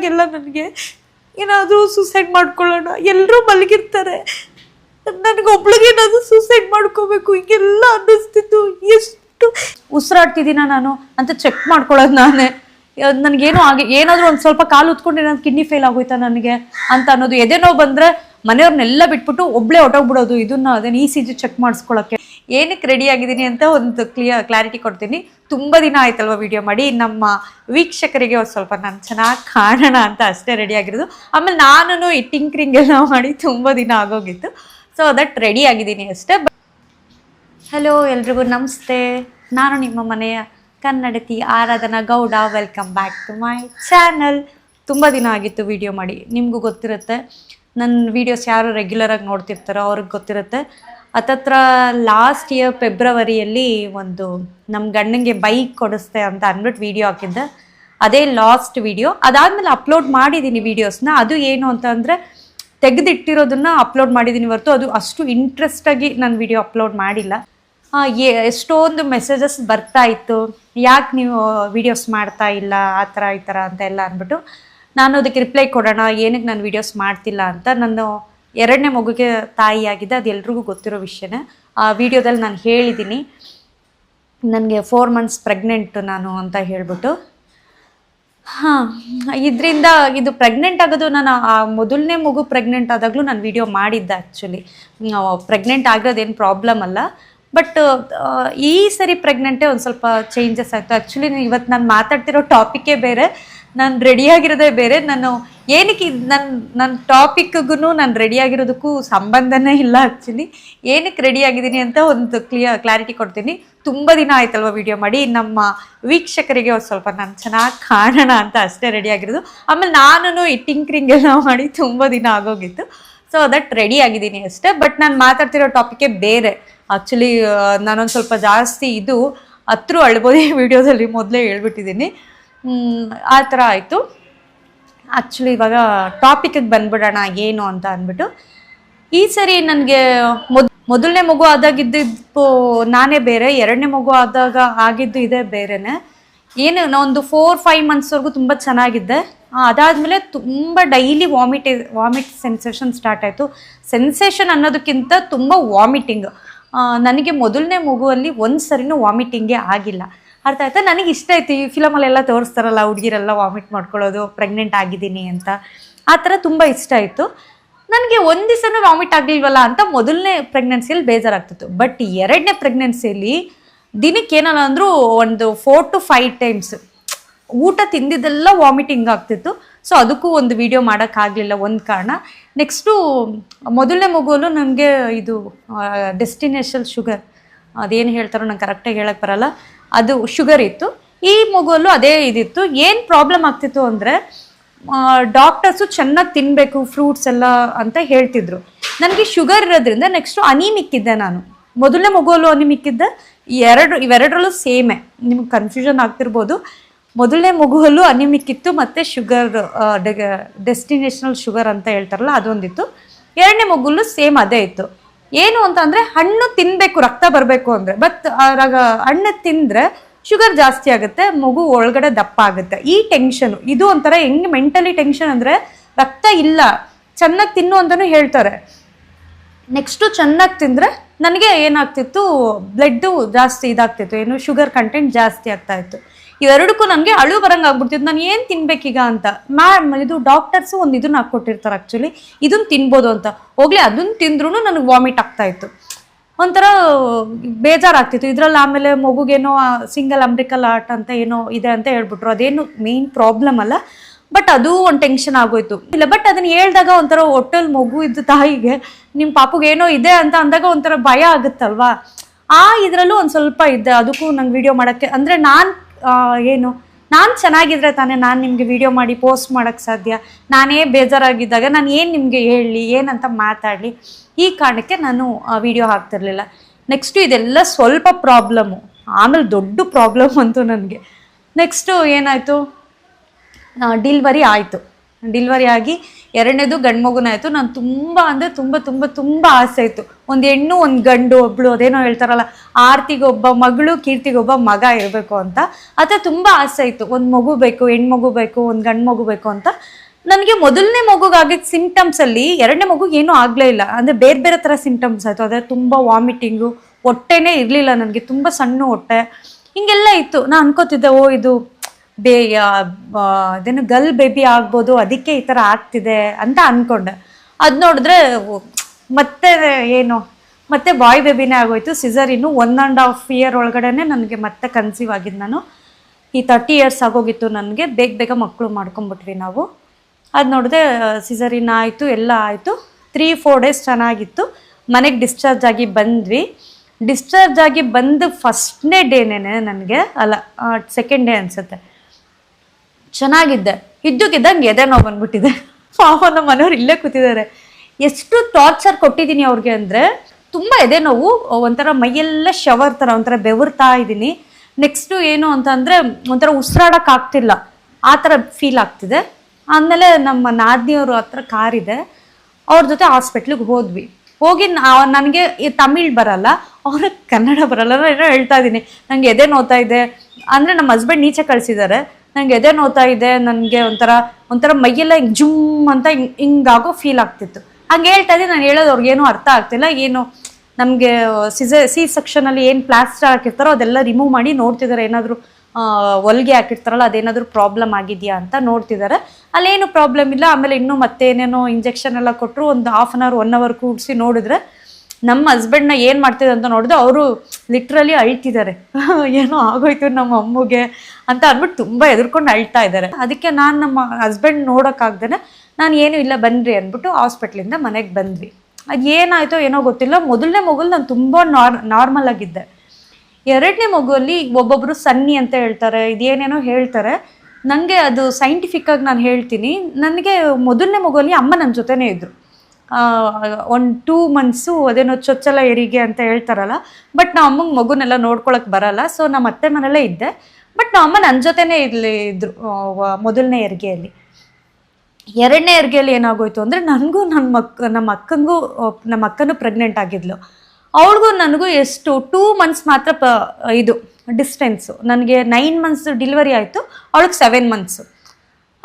ಬಂದಾಗೆಲ್ಲ ನನಗೆ ಏನಾದರೂ ಸೂಸೈಡ್ ಮಾಡ್ಕೊಳ್ಳೋಣ. ಎಲ್ಲರೂ ಮಲಗಿರ್ತಾರೆ. ನನಗೊಬ್ಳಿಗೆ ಏನಾದರೂ ಸೂಸೈಡ್ ಮಾಡ್ಕೋಬೇಕು. ಹಿಂಗೆಲ್ಲ ಅನ್ನಿಸ್ತಿತ್ತು. ಎಷ್ಟು ಉಸಿರಾಡ್ತಿದ್ದೀನ ನಾನು ಅಂತ ಚೆಕ್ ಮಾಡ್ಕೊಳ್ಳೋದು ನಾನೇ. ನನಗೇನು ಆಗಿ ಏನಾದರೂ ಒಂದು ಸ್ವಲ್ಪ ಕಾಲು ಉತ್ಕೊಂಡು ಏನಾದ್ರು ಕಿಡ್ನಿ ಫೇಲ್ ಆಗೋಯ್ತಾ ನನಗೆ ಅಂತ ಅನ್ನೋದು. ಎದೆನೋ ಬಂದರೆ ಮನೆಯವ್ರನ್ನೆಲ್ಲ ಬಿಟ್ಬಿಟ್ಟು ಒಬ್ಳೆ ಹೊಟ್ಟೋಗ್ಬಿಡೋದು ಇದನ್ನ ಅದೇನು ಈ ಸಿ ಜಿ ಚೆಕ್ ಮಾಡಿಸ್ಕೊಳ್ಳೋಕ್ಕೆ ಏನಕ್ಕೆ ರೆಡಿ ಆಗಿದ್ದೀನಿ ಅಂತ ಒಂದು ಕ್ಲಿಯರ್ ಕ್ಲಾರಿಟಿ ಕೊಡ್ತೀನಿ. ತುಂಬ ದಿನ ಆಯ್ತಲ್ವ ವಿಡಿಯೋ ಮಾಡಿ. ನಮ್ಮ ವೀಕ್ಷಕರಿಗೆ ಒಂದು ಸ್ವಲ್ಪ ನಾನು ಚೆನ್ನಾಗಿ ಕಾಣೋಣ ಅಂತ ಅಷ್ಟೇ ರೆಡಿ ಆಗಿರೋದು. ಆಮೇಲೆ ನಾನು ಈ ಟಿಂಕ್ರಿಂಗ್ ಎಲ್ಲ ಮಾಡಿ ತುಂಬ ದಿನ ಆಗೋಗಿತ್ತು. ಸೊ ದಟ್ ರೆಡಿ ಆಗಿದ್ದೀನಿ ಅಷ್ಟೇ. ಹಲೋ ಎಲ್ರಿಗೂ, ನಮಸ್ತೆ. ನಾನು ನಿಮ್ಮ ಮನೆಯ ಕನ್ನಡತಿ Aradhana Gowda. Welcome back to my channel ತುಂಬ ದಿನ ಆಗಿತ್ತು ವಿಡಿಯೋ ಮಾಡಿ. ನಿಮಗೂ ಗೊತ್ತಿರುತ್ತೆ. ನನ್ನ ವೀಡಿಯೋಸ್ ಯಾರು ರೆಗ್ಯುಲರಾಗಿ ನೋಡ್ತಿರ್ತಾರೋ ಅವ್ರಿಗೆ ಗೊತ್ತಿರುತ್ತೆ. ಹತ್ತತ್ರ ಲಾಸ್ಟ್ ಇಯರ್ ಫೆಬ್ರವರಿಯಲ್ಲಿ ಒಂದು ನಮ್ಮ ಗಂಡನಿಗೆ ಬೈಕ್ ಕೊಡಿಸ್ತೆ ಅಂತ ಅಂದ್ಬಿಟ್ಟು ವಿಡಿಯೋ ಹಾಕಿದ್ದೆ. ಅದೇ ಲಾಸ್ಟ್ ವಿಡಿಯೋ ಅದಾದಮೇಲೆ ಅಪ್ಲೋಡ್ ಮಾಡಿದ್ದೀನಿ ವೀಡಿಯೋಸ್ನ ಅದು ಏನು ಅಂತ ಅಂದರೆ ತೆಗೆದಿಟ್ಟಿರೋದನ್ನ ಅಪ್ಲೋಡ್ ಮಾಡಿದ್ದೀನಿ ಹೊರತು ಅದು ಅಷ್ಟು ಇಂಟ್ರೆಸ್ಟಾಗಿ ನಾನು ವಿಡಿಯೋ ಅಪ್ಲೋಡ್ ಮಾಡಿಲ್ಲ. ಎಷ್ಟೊಂದು ಮೆಸೇಜಸ್ ಬರ್ತಾ ಇತ್ತು. ಯಾಕೆ ನೀವು ವಿಡಿಯೋಸ್ ಮಾಡ್ತಾ ಇಲ್ಲ? ಆ ಥರ ಈ ಥರ ಅಂತ ಎಲ್ಲ ಅಂದ್ಬಿಟ್ಟು ನಾನು ಅದಕ್ಕೆ ರಿಪ್ಲೈ ಕೊಡೋಣ. ಏನಕ್ಕೆ ನಾನು ವಿಡಿಯೋಸ್ ಮಾಡ್ತಿಲ್ಲ ಅಂತ ನಾನು ಎರಡನೇ ಮಗುಗೆ ತಾಯಿಯಾಗಿದೆ, ಅದು ಎಲ್ರಿಗೂ ಗೊತ್ತಿರೋ ವಿಷಯನೇ. ಆ ವಿಡಿಯೋದಲ್ಲಿ ನಾನು ಹೇಳಿದ್ದೀನಿ, ನನಗೆ ಫೋರ್ ಮಂತ್ಸ್ ಪ್ರೆಗ್ನೆಂಟ್ ನಾನು ಅಂತ ಹೇಳ್ಬಿಟ್ಟು. ಹಾಂ, ಇದರಿಂದ ಇದು ಪ್ರೆಗ್ನೆಂಟ್ ಆಗೋದು, ನಾನು ಆ ಮೊದಲನೇ ಮಗು ಪ್ರೆಗ್ನೆಂಟ್ ಆದಾಗಲೂ ನಾನು ವಿಡಿಯೋ ಮಾಡಿದ್ದೆ ಆ್ಯಕ್ಚುಲಿ ಪ್ರೆಗ್ನೆಂಟ್ ಆಗೋದೇನು ಪ್ರಾಬ್ಲಮ್ ಅಲ್ಲ. ಬಟ್ ಈ ಸರಿ ಪ್ರೆಗ್ನೆಂಟೇ ಒಂದು ಸ್ವಲ್ಪ ಚೇಂಜಸ್ ಆಯಿತು. ಆ್ಯಕ್ಚುಲಿ ಇವತ್ತು ನಾನು ಮಾತಾಡ್ತಿರೋ ಟಾಪಿಕ್ಕೇ ಬೇರೆ, ನಾನು ರೆಡಿಯಾಗಿರೋದೇ ಬೇರೆ. ನಾನು ಏನಕ್ಕೆ ನನ್ನ ನನ್ನ ಟಾಪಿಕ್ಗೂ ನಾನು ರೆಡಿಯಾಗಿರೋದಕ್ಕೂ ಸಂಬಂಧನೇ ಇಲ್ಲ ಆ್ಯಕ್ಚುಲಿ ಏನಕ್ಕೆ ರೆಡಿ ಆಗಿದ್ದೀನಿ ಅಂತ ಒಂದು ಕ್ಲಿಯರ್ ಕ್ಲಾರಿಟಿ ಕೊಡ್ತೀನಿ. ತುಂಬ ದಿನ ಆಯ್ತಲ್ವ ವಿಡಿಯೋ ಮಾಡಿ. ನಮ್ಮ ವೀಕ್ಷಕರಿಗೆ ಒಂದು ಸ್ವಲ್ಪ ನಾನು ಚೆನ್ನಾಗಿ ಕಾಣೋಣ ಅಂತ ಅಷ್ಟೇ ರೆಡಿ ಆಗಿರೋದು. ಆಮೇಲೆ ನಾನು ಈ ಟಿಂಕ್ರಿಂಗ್ ಎಲ್ಲ ಮಾಡಿ ತುಂಬ ದಿನ ಆಗೋಗಿತ್ತು. ಸೊ ದಟ್ ರೆಡಿ ಆಗಿದ್ದೀನಿ ಅಷ್ಟೇ. ಬಟ್ ನಾನು ಮಾತಾಡ್ತಿರೋ ಟಾಪಿಕ್ಕೇ ಬೇರೆ. ಆ್ಯಕ್ಚುಲಿ ನಾನೊಂದು ಸ್ವಲ್ಪ ಜಾಸ್ತಿ ಇದು ಹತ್ರ ಅಳ್ಬೋದೇ ವಿಡಿಯೋದಲ್ಲಿ ಮೊದಲೇ ಹೇಳ್ಬಿಟ್ಟಿದ್ದೀನಿ. ಆ ಥರ ಆಯಿತು. ಆ್ಯಕ್ಚುಲಿ ಇವಾಗ ಟಾಪಿಕಿಗೆ ಬಂದ್ಬಿಡೋಣ, ಏನು ಅಂತ ಅಂದ್ಬಿಟ್ಟು. ಈ ಸರಿ ನನಗೆ ಮೊದ್, ಮೊದಲನೇ ಮಗು ಆದಾಗಿದ್ದು ನಾನೇ ಬೇರೆ, ಎರಡನೇ ಮಗು ಆದಾಗ ಆಗಿದ್ದು ಇದೇ ಬೇರೆನೆ. ಏನು ಒಂದು ಫೋರ್ ಫೈವ್ ಮಂತ್ಸ್ವರೆಗೂ ತುಂಬ ಚೆನ್ನಾಗಿದ್ದೆ. ಅದಾದ್ಮೇಲೆ ತುಂಬ daily vomit vomit sensation start ಆಯಿತು. ಸೆನ್ಸೇಷನ್ ಅನ್ನೋದಕ್ಕಿಂತ ತುಂಬ ವಾಮಿಟಿಂಗ್ ನನಗೆ ಮೊದಲನೇ ಮಗುವಲ್ಲಿ ಒಂದು ಸರಿನೂ ವಾಮಿಟಿಂಗೇ ಆಗಿಲ್ಲ. ಅರ್ಥ ಆಯ್ತಾ? ನನಗೆ ಇಷ್ಟ ಆಯ್ತು. ಈ ಫಿಲಮಲ್ಲೆಲ್ಲ ತೋರಿಸ್ತಾರಲ್ಲ, ಹುಡುಗಿರೆಲ್ಲ ವಾಮಿಟ್ ಮಾಡ್ಕೊಳ್ಳೋದು ಪ್ರೆಗ್ನೆಂಟ್ ಆಗಿದ್ದೀನಿ ಅಂತ. ಆ ಥರ ತುಂಬ ಇಷ್ಟ ಆಯಿತು. ನನಗೆ ಒಂದು ದಿವಸನೂ ವಾಮಿಟ್ ಆಗಲಿಲ್ವಲ್ಲ ಅಂತ ಮೊದಲನೇ ಪ್ರೆಗ್ನೆನ್ಸಿಯಲ್ಲಿ ಬೇಜಾರಾಗ್ತಿತ್ತು. ಬಟ್ ಎರಡನೇ ಪ್ರೆಗ್ನೆನ್ಸಿಯಲ್ಲಿ ದಿನಕ್ಕೆ ಏನಲ್ಲ ಅಂದರೂ ಒಂದು ಫೋರ್ ಟು ಫೈವ್ ಟೈಮ್ಸ್ ಊಟ ತಿಂದಿದ್ದೆಲ್ಲ ವಾಮಿಟಿಂಗ್ ಆಗ್ತಿತ್ತು. ಸೊ ಅದಕ್ಕೂ ಒಂದು ವಿಡಿಯೋ ಮಾಡೋಕ್ಕಾಗಲಿಲ್ಲ ಒಂದು ಕಾರಣ. ನೆಕ್ಸ್ಟು ಮೊದಲನೇ ಮಗುವಲ್ಲೂ ನನಗೆ ಇದು ಡೆಸ್ಟಿನೇಷನ್ ಶುಗರ್ ಅದೇನು ಹೇಳ್ತಾರೋ ನಂಗೆ ಕರೆಕ್ಟಾಗಿ ಹೇಳಕ್ಕೆ ಬರಲ್ಲ. ಅದು ಶುಗರ್ ಇತ್ತು. ಈ ಮಗುವಲ್ಲೂ ಅದೇ ಇದಿತ್ತು. ಏನು ಪ್ರಾಬ್ಲಮ್ ಆಗ್ತಿತ್ತು ಅಂದರೆ ಡಾಕ್ಟರ್ಸು ಚೆನ್ನಾಗಿ ತಿನ್ನಬೇಕು ಫ್ರೂಟ್ಸ್ ಎಲ್ಲ ಅಂತ ಹೇಳ್ತಿದ್ರು. ನನಗೆ ಶುಗರ್ ಇರೋದ್ರಿಂದ ನೆಕ್ಸ್ಟು ಅನಿಮಿಕ್ ಇದ್ದೆ ನಾನು. ಮೊದಲನೇ ಮಗುವಲ್ಲೂ ಅನಿಮಿಕ್ ಇದ್ದೆ ಎರಡು, ಇವೆರಡರಲ್ಲೂ ಸೇಮೆ. ನಿಮ್ಗೆ ಕನ್ಫ್ಯೂಷನ್ ಆಗ್ತಿರ್ಬೋದು. ಮೊದಲನೇ ಮಗುವಲ್ಲೂ ಅನಿಮಿಕ್ ಇತ್ತು ಮತ್ತು ಶುಗರ್ ಡೆಸ್ಟಿನೇಷನಲ್ ಶುಗರ್ ಅಂತ ಹೇಳ್ತಾರಲ್ಲ ಅದೊಂದಿತ್ತು. ಎರಡನೇ ಮಗುಲ್ಲೂ ಸೇಮ್ ಅದೇ ಇತ್ತು. ಏನು ಅಂತ ಅಂದರೆ ಹಣ್ಣು ತಿನ್ನಬೇಕು ರಕ್ತ ಬರಬೇಕು ಅಂದರೆ. ಬಟ್ ಹಣ್ಣು ತಿಂದರೆ ಶುಗರ್ ಜಾಸ್ತಿ ಆಗುತ್ತೆ, ಮಗು ಒಳಗಡೆ ದಪ್ಪ ಆಗುತ್ತೆ. ಈ ಟೆನ್ಷನ್ ಇದು ಒಂಥರ ಹೆಂಗೆ ಮೆಂಟಲಿ ಟೆನ್ಷನ್ ಅಂದರೆ ರಕ್ತ ಇಲ್ಲ, ಚೆನ್ನಾಗಿ ತಿನ್ನು ಅಂತಲೂ ಹೇಳ್ತಾರೆ. ನೆಕ್ಸ್ಟು ಚೆನ್ನಾಗಿ ತಿಂದರೆ ನನಗೆ ಏನಾಗ್ತಿತ್ತು ಬ್ಲಡ್ಡು ಜಾಸ್ತಿ ಇದಾಗ್ತಿತ್ತು, ಏನು ಶುಗರ್ ಕಂಟೆಂಟ್ ಜಾಸ್ತಿ ಆಗ್ತಾ ಇತ್ತು. ಇವೆರಡಕ್ಕೂ ನನಗೆ ಅಳು ಬರಂಗೆ ಆಗ್ಬಿಡ್ತಿತ್ತು. ನಾನು ಏನು ತಿನ್ಬೇಕೀಗ ಅಂತ. ಮ್ಯಾಮ್ ಇದು ಡಾಕ್ಟರ್ಸು ಒಂದು ಇದನ್ನ ಹಾಕ್ಕೊಟ್ಟಿರ್ತಾರೆ ಆ್ಯಕ್ಚುಲಿ ಇದನ್ನು ತಿನ್ಬೋದು ಅಂತ. ಹೋಗ್ಲಿ ಅದನ್ನ ತಿಂದ್ರೂ ನನಗೆ ವಾಮಿಟ್ ಆಗ್ತಾ ಇತ್ತು. ಒಂಥರ ಬೇಜಾರಾಗ್ತಿತ್ತು. ಇದರಲ್ಲಿ ಆಮೇಲೆ ಮಗುಗೇನೋ ಸಿಂಗಲ್ ಅಂಬ್ರಿಕಲ್ ಆರ್ಟ್ ಅಂತ ಏನೋ ಇದೆ ಅಂತ ಹೇಳ್ಬಿಟ್ರು. ಅದೇನು ಮೇನ್ ಪ್ರಾಬ್ಲಮ್ ಅಲ್ಲ. ಬಟ್ ಅದು ಒಂದು ಟೆನ್ಷನ್ ಆಗೋಯ್ತು. ಇಲ್ಲ ಬಟ್ ಅದನ್ನ ಹೇಳಿದಾಗ ಒಂಥರ ಹೊಟ್ಟೆಲ್ ಮಗು ಇದ್ದ ತಾಯಿಗೆ ನಿಮ್ಮ ಪಾಪುಗೆ ಏನೋ ಇದೆ ಅಂತ ಅಂದಾಗ ಒಂಥರ ಭಯ ಆಗುತ್ತಲ್ವಾ? ಆ, ಇದರಲ್ಲೂ ಒಂದು ಸ್ವಲ್ಪ ಇದ್ದೆ. ಅದಕ್ಕೂ ನಂಗೆ ವಿಡಿಯೋ ಮಾಡೋಕ್ಕೆ. ಅಂದರೆ ನಾನು ಏನು? ನಾನು ಚೆನ್ನಾಗಿದ್ರೆ ತಾನೇ ನಾನು ನಿಮಗೆ ವಿಡಿಯೋ ಮಾಡಿ ಪೋಸ್ಟ್ ಮಾಡೋಕ್ಕೆ ಸಾಧ್ಯ. ನಾನೇ ಬೇಜಾರಾಗಿದ್ದಾಗ ನಾನು ಏನು ನಿಮಗೆ ಹೇಳಲಿ ಏನಂತ ಮಾತಾಡಲಿ? ಈ ಕಾರಣಕ್ಕೆ ನಾನು ವಿಡಿಯೋ ಹಾಕ್ತಿರ್ಲಿಲ್ಲ. ನೆಕ್ಸ್ಟು ಇದೆಲ್ಲ ಸ್ವಲ್ಪ ಪ್ರಾಬ್ಲಮ್ಮು ಆಮೇಲೆ ದೊಡ್ಡ ಪ್ರಾಬ್ಲಮ್ ಅಂತು ನನಗೆ. ನೆಕ್ಸ್ಟು ಏನಾಯಿತು? ಡಿಲ್ವರಿ ಆಯಿತು. ಡಿಲ್ವರಿ ಆಗಿ ಎರಡನೇದು ಗಂಡು ಮಗುನ ಆಯಿತು ನಾನು ತುಂಬ ಅಂದರೆ ತುಂಬ ತುಂಬ ತುಂಬ ಆಸೆ ಇತ್ತು. ಒಂದು ಹೆಣ್ಣು, ಒಂದು ಗಂಡು, ಒಬ್ಳು ಅದೇನೋ ಹೇಳ್ತಾರಲ್ಲ, ಆರ್ತಿಗೆ ಒಬ್ಬ ಮಗಳು, ಕೀರ್ತಿಗೆ ಒಬ್ಬ ಮಗ ಇರಬೇಕು ಅಂತ. ಅಥವಾ ತುಂಬ ಆಸೆ ಇತ್ತು. ಒಂದು ಮಗು ಬೇಕು ಹೆಣ್ಮಗು ಬೇಕು, ಒಂದು ಗಂಡು ಮಗು ಬೇಕು ಅಂತ. ನನಗೆ ಮೊದಲನೇ ಮಗುಗಾಗಿದ್ದ ಸಿಂಪ್ಟಮ್ಸ್ ಅಲ್ಲಿ ಎರಡನೇ ಮಗು ಏನೂ ಆಗಲೇ ಇಲ್ಲ. ಅಂದರೆ ಬೇರೆ ಬೇರೆ ಥರ ಸಿಂಪ್ಟಮ್ಸ್ ಆಯಿತು. ಅದೇ ತುಂಬ ವಾಮಿಟಿಂಗು ಹೊಟ್ಟೆನೇ ಇರಲಿಲ್ಲ ನನಗೆ. ತುಂಬ ಸಣ್ಣ ಹೊಟ್ಟೆ. ಹಿಂಗೆಲ್ಲ ಇತ್ತು. ನಾನು ಅನ್ಕೋತಿದ್ದೆ, ಓ ಇದು ಬೇ ಅದೇನು ಗಲ್ ಬೇಬಿ ಆಗ್ಬೋದು, ಅದಕ್ಕೆ ಈ ಥರ ಆಗ್ತಿದೆ ಅಂತ ಅನ್ಕೊಂಡೆ. ಅದು ನೋಡಿದ್ರೆ ಮತ್ತೆ ಏನು, ಮತ್ತೆ ಬಾಯ್ ಬೇಬಿನೇ ಆಗೋಯ್ತು. ಸಿಸರ್ ಇನ್ನು ಒನ್ ಆ್ಯಂಡ್ ಹಾಫ್ ಇಯರ್ ಒಳಗಡೆನೆ ನನಗೆ ಮತ್ತೆ ಕನ್ಸೀವ್ ಆಗಿದ್ದು ನಾನು. ಈ ತರ್ಟಿ ಇಯರ್ಸ್ ಆಗೋಗಿತ್ತು ನನಗೆ, ಬೇಗ ಬೇಗ ಮಕ್ಕಳು ಮಾಡ್ಕೊಂಬಿಟ್ವಿ ನಾವು. ಅದು ನೋಡಿದೆ ಸಿಸರಿನ್ ಆಯಿತು, ಎಲ್ಲ ಆಯಿತು. ತ್ರೀ ಫೋರ್ ಡೇಸ್ ಚೆನ್ನಾಗಿತ್ತು. ಮನೆಗೆ ಡಿಸ್ಚಾರ್ಜ್ ಆಗಿ ಬಂದ್ವಿ. ಡಿಸ್ಚಾರ್ಜ್ ಆಗಿ ಬಂದು ಫಸ್ಟ್ನೇ ಡೇನೇ ನನಗೆ, ಅಲ್ಲ ಸೆಕೆಂಡ್ ಡೇ ಅನಿಸುತ್ತೆ. ಚೆನ್ನಾಗಿದ್ದೆ. ಇದ್ದಕ್ಕಿದ್ದಂಗೆ ಎದೆ ನೋವು ಬಂದ್ಬಿಟ್ಟಿದೆ. ಪಾಪ ನಮ್ಮ ಮನೆಯವ್ರು ಇಲ್ಲೇ ಕೂತಿದ್ದಾರೆ. ಎಷ್ಟು ಟಾರ್ಚರ್ ಕೊಟ್ಟಿದ್ದೀನಿ ಅವ್ರಿಗೆ ಅಂದರೆ, ತುಂಬ ಎದೆ ನೋವು, ಒಂಥರ ಮೈಯೆಲ್ಲ ಶವರ್ ಥರ, ಒಂಥರ ಬೆವರ್ತಾ ಇದ್ದೀನಿ. ನೆಕ್ಸ್ಟು ಏನು ಅಂತ ಅಂದರೆ, ಒಂಥರ ಉಸಿರಾಡಕ್ಕೆ ಆಗ್ತಿಲ್ಲ. ಆ ಥರ ಫೀಲ್ ಆಗ್ತಿದೆ. ಆಮೇಲೆ ನಮ್ಮ ನಾದಿನಿಯವ್ರ ಹತ್ರ ಕಾರಿದೆ ಅವ್ರ ಜೊತೆ ಹಾಸ್ಪಿಟ್ಲಿಗೆ ಹೋದ್ವಿ. ಹೋಗಿ ನನಗೆ ತಮಿಳ್ ಬರಲ್ಲ, ಅವ್ರಿಗೆ ಕನ್ನಡ ಬರಲ್ಲ, ಏನೋ ಹೇಳ್ತಾ ಇದ್ದೀನಿ. ನನಗೆ ಎದೆ ನೋತಾ ಇದೆ. ಅಂದರೆ ನಮ್ಮ ಹಸ್ಬೆಂಡ್ ನೀಚೆ ಕಳಿಸಿದ್ದಾರೆ. ನನಗೆ ಎದೆ ನೋತಾ ಇದೆ, ನನಗೆ ಒಂಥರ ಒಂಥರ ಮೈಯೆಲ್ಲ ಹಿಂಗೆ ಜುಮ್ ಅಂತ ಹಿಂಗೆ, ಹಿಂಗಾಗೋ ಫೀಲ್ ಆಗ್ತಿತ್ತು. ಹಂಗೆ ಹೇಳ್ತಾ ಇದ್ದೆ, ನಾನು ಹೇಳೋದು ಅವ್ರಿಗೇನು ಅರ್ಥ ಆಗ್ತಿಲ್ಲ, ಏನು ನಮಗೆ ಸಿಸ, ಸಿ ಸೆಕ್ಷನಲ್ಲಿ ಏನು ಪ್ಲಾಸ್ಟರ್ ಹಾಕಿರ್ತಾರೋ ಅದೆಲ್ಲ ರಿಮೂವ್ ಮಾಡಿ ನೋಡ್ತಿದ್ದಾರೆ, ಏನಾದರೂ ಹೊಲಿಗೆ ಹಾಕಿರ್ತಾರಲ್ಲ, ಅದೇನಾದರೂ ಪ್ರಾಬ್ಲಮ್ ಆಗಿದೆಯಾ ಅಂತ ನೋಡ್ತಿದ್ದಾರೆ. ಅಲ್ಲೇನು ಪ್ರಾಬ್ಲಮ್ ಇಲ್ಲ, ಆಮೇಲೆ ಇನ್ನೂ ಮತ್ತೆ ಏನೇನೋ ಇಂಜೆಕ್ಷನ್ ಎಲ್ಲ ಕೊಟ್ಟರು ಒಂದು half an hour one hour ಕೂಡಿಸಿ ನೋಡಿದ್ರೆ ನಮ್ಮ ಹಸ್ಬೆಂಡ್ನ ಏನು ಮಾಡ್ತಿದೆ ಅಂತ ನೋಡಿದ್ರೆ ಅವರು ಲಿಟ್ರಲಿ ಅಳ್ತಿದ್ದಾರೆ. ಏನೋ ಆಗೋಯ್ತು ನಮ್ಮ ಅಮ್ಮಗೆ ಅಂತ ಅಂದ್ಬಿಟ್ಟು ತುಂಬ ಎದುರ್ಕೊಂಡು ಅಳ್ತಾ ಇದ್ದಾರೆ. ಅದಕ್ಕೆ ನಾನು ನಮ್ಮ ಹಸ್ಬೆಂಡ್ ನೋಡೋಕ್ಕಾಗ್ದೇನೆ ನಾನು ಏನು ಇಲ್ಲ ಬನ್ನಿರಿ ಅಂದ್ಬಿಟ್ಟು ಹಾಸ್ಪಿಟ್ಲಿಂದ ಮನೆಗೆ ಬಂದ್ವಿ. ಅದು ಏನಾಯ್ತೋ ಏನೋ ಗೊತ್ತಿಲ್ಲ. ಮೊದಲನೇ ಮಗುಲ್ ನಾನು ತುಂಬ ನಾರ್ ನಾರ್ಮಲ್ ಆಗಿದ್ದೆ. ಎರಡನೇ ಮಗುವಲ್ಲಿ ಒಬ್ಬೊಬ್ಬರು ಸನ್ನಿ ಅಂತ ಹೇಳ್ತಾರೆ, ಇದೇನೇನೋ ಹೇಳ್ತಾರೆ. ನನಗೆ ಅದು ಸೈಂಟಿಫಿಕ್ ಆಗಿ ನಾನು ಹೇಳ್ತೀನಿ. ನನಗೆ ಮೊದಲನೇ ಮಗುವಲ್ಲಿ ಅಮ್ಮ ನನ್ನ ಜೊತೆನೇ ಇದ್ದರು ಒಂದು ಟೂ ಮಂತ್ಸು ಅದೇನೋ ಚೊಚ್ಚಲ ಹೆರಿಗೆ ಅಂತ ಹೇಳ್ತಾರಲ್ಲ ಬಟ್ ನಮ್ಮ ಅಮ್ಮಂಗೆ ಮಗುನೆಲ್ಲ ನೋಡ್ಕೊಳಕ್ಕೆ ಬರಲ್ಲ ಸೊ ನಮ್ಮ ಅತ್ತೆ ಮನೆಯಲ್ಲೇ ಇದ್ದೆ. ಬಟ್ ನಮ್ಮ ಅಮ್ಮ ನನ್ನ ಜೊತೆನೇ ಇರಲಿ, ಇದ್ರು ಮೊದಲನೇ ಹೆರಿಗೆಯಲ್ಲಿ ಎರಡನೇ ಹೆರಿಗೆಯಲ್ಲಿ ಏನಾಗೋಯ್ತು ಅಂದರೆ ನನಗೂ ನನ್ನ ಮಕ್ ನಮ್ಮ ಅಕ್ಕಂಗೂ ನಮ್ಮ ಅಕ್ಕನೂ ಪ್ರೆಗ್ನೆಂಟ್ ಆಗಿದ್ಲು. ಅವಳಿಗೂ ನನಗೂ ಎಷ್ಟು ಟೂ ಮಂತ್ಸ್ ಮಾತ್ರ ಪ, ಇದು ಡಿಸ್ಟೆನ್ಸು ನನಗೆ ನೈನ್ ಮಂತ್ಸ್ ಡಿಲಿವರಿ ಆಯಿತು, ಅವಳಿಗೆ ಸೆವೆನ್ ಮಂತ್ಸು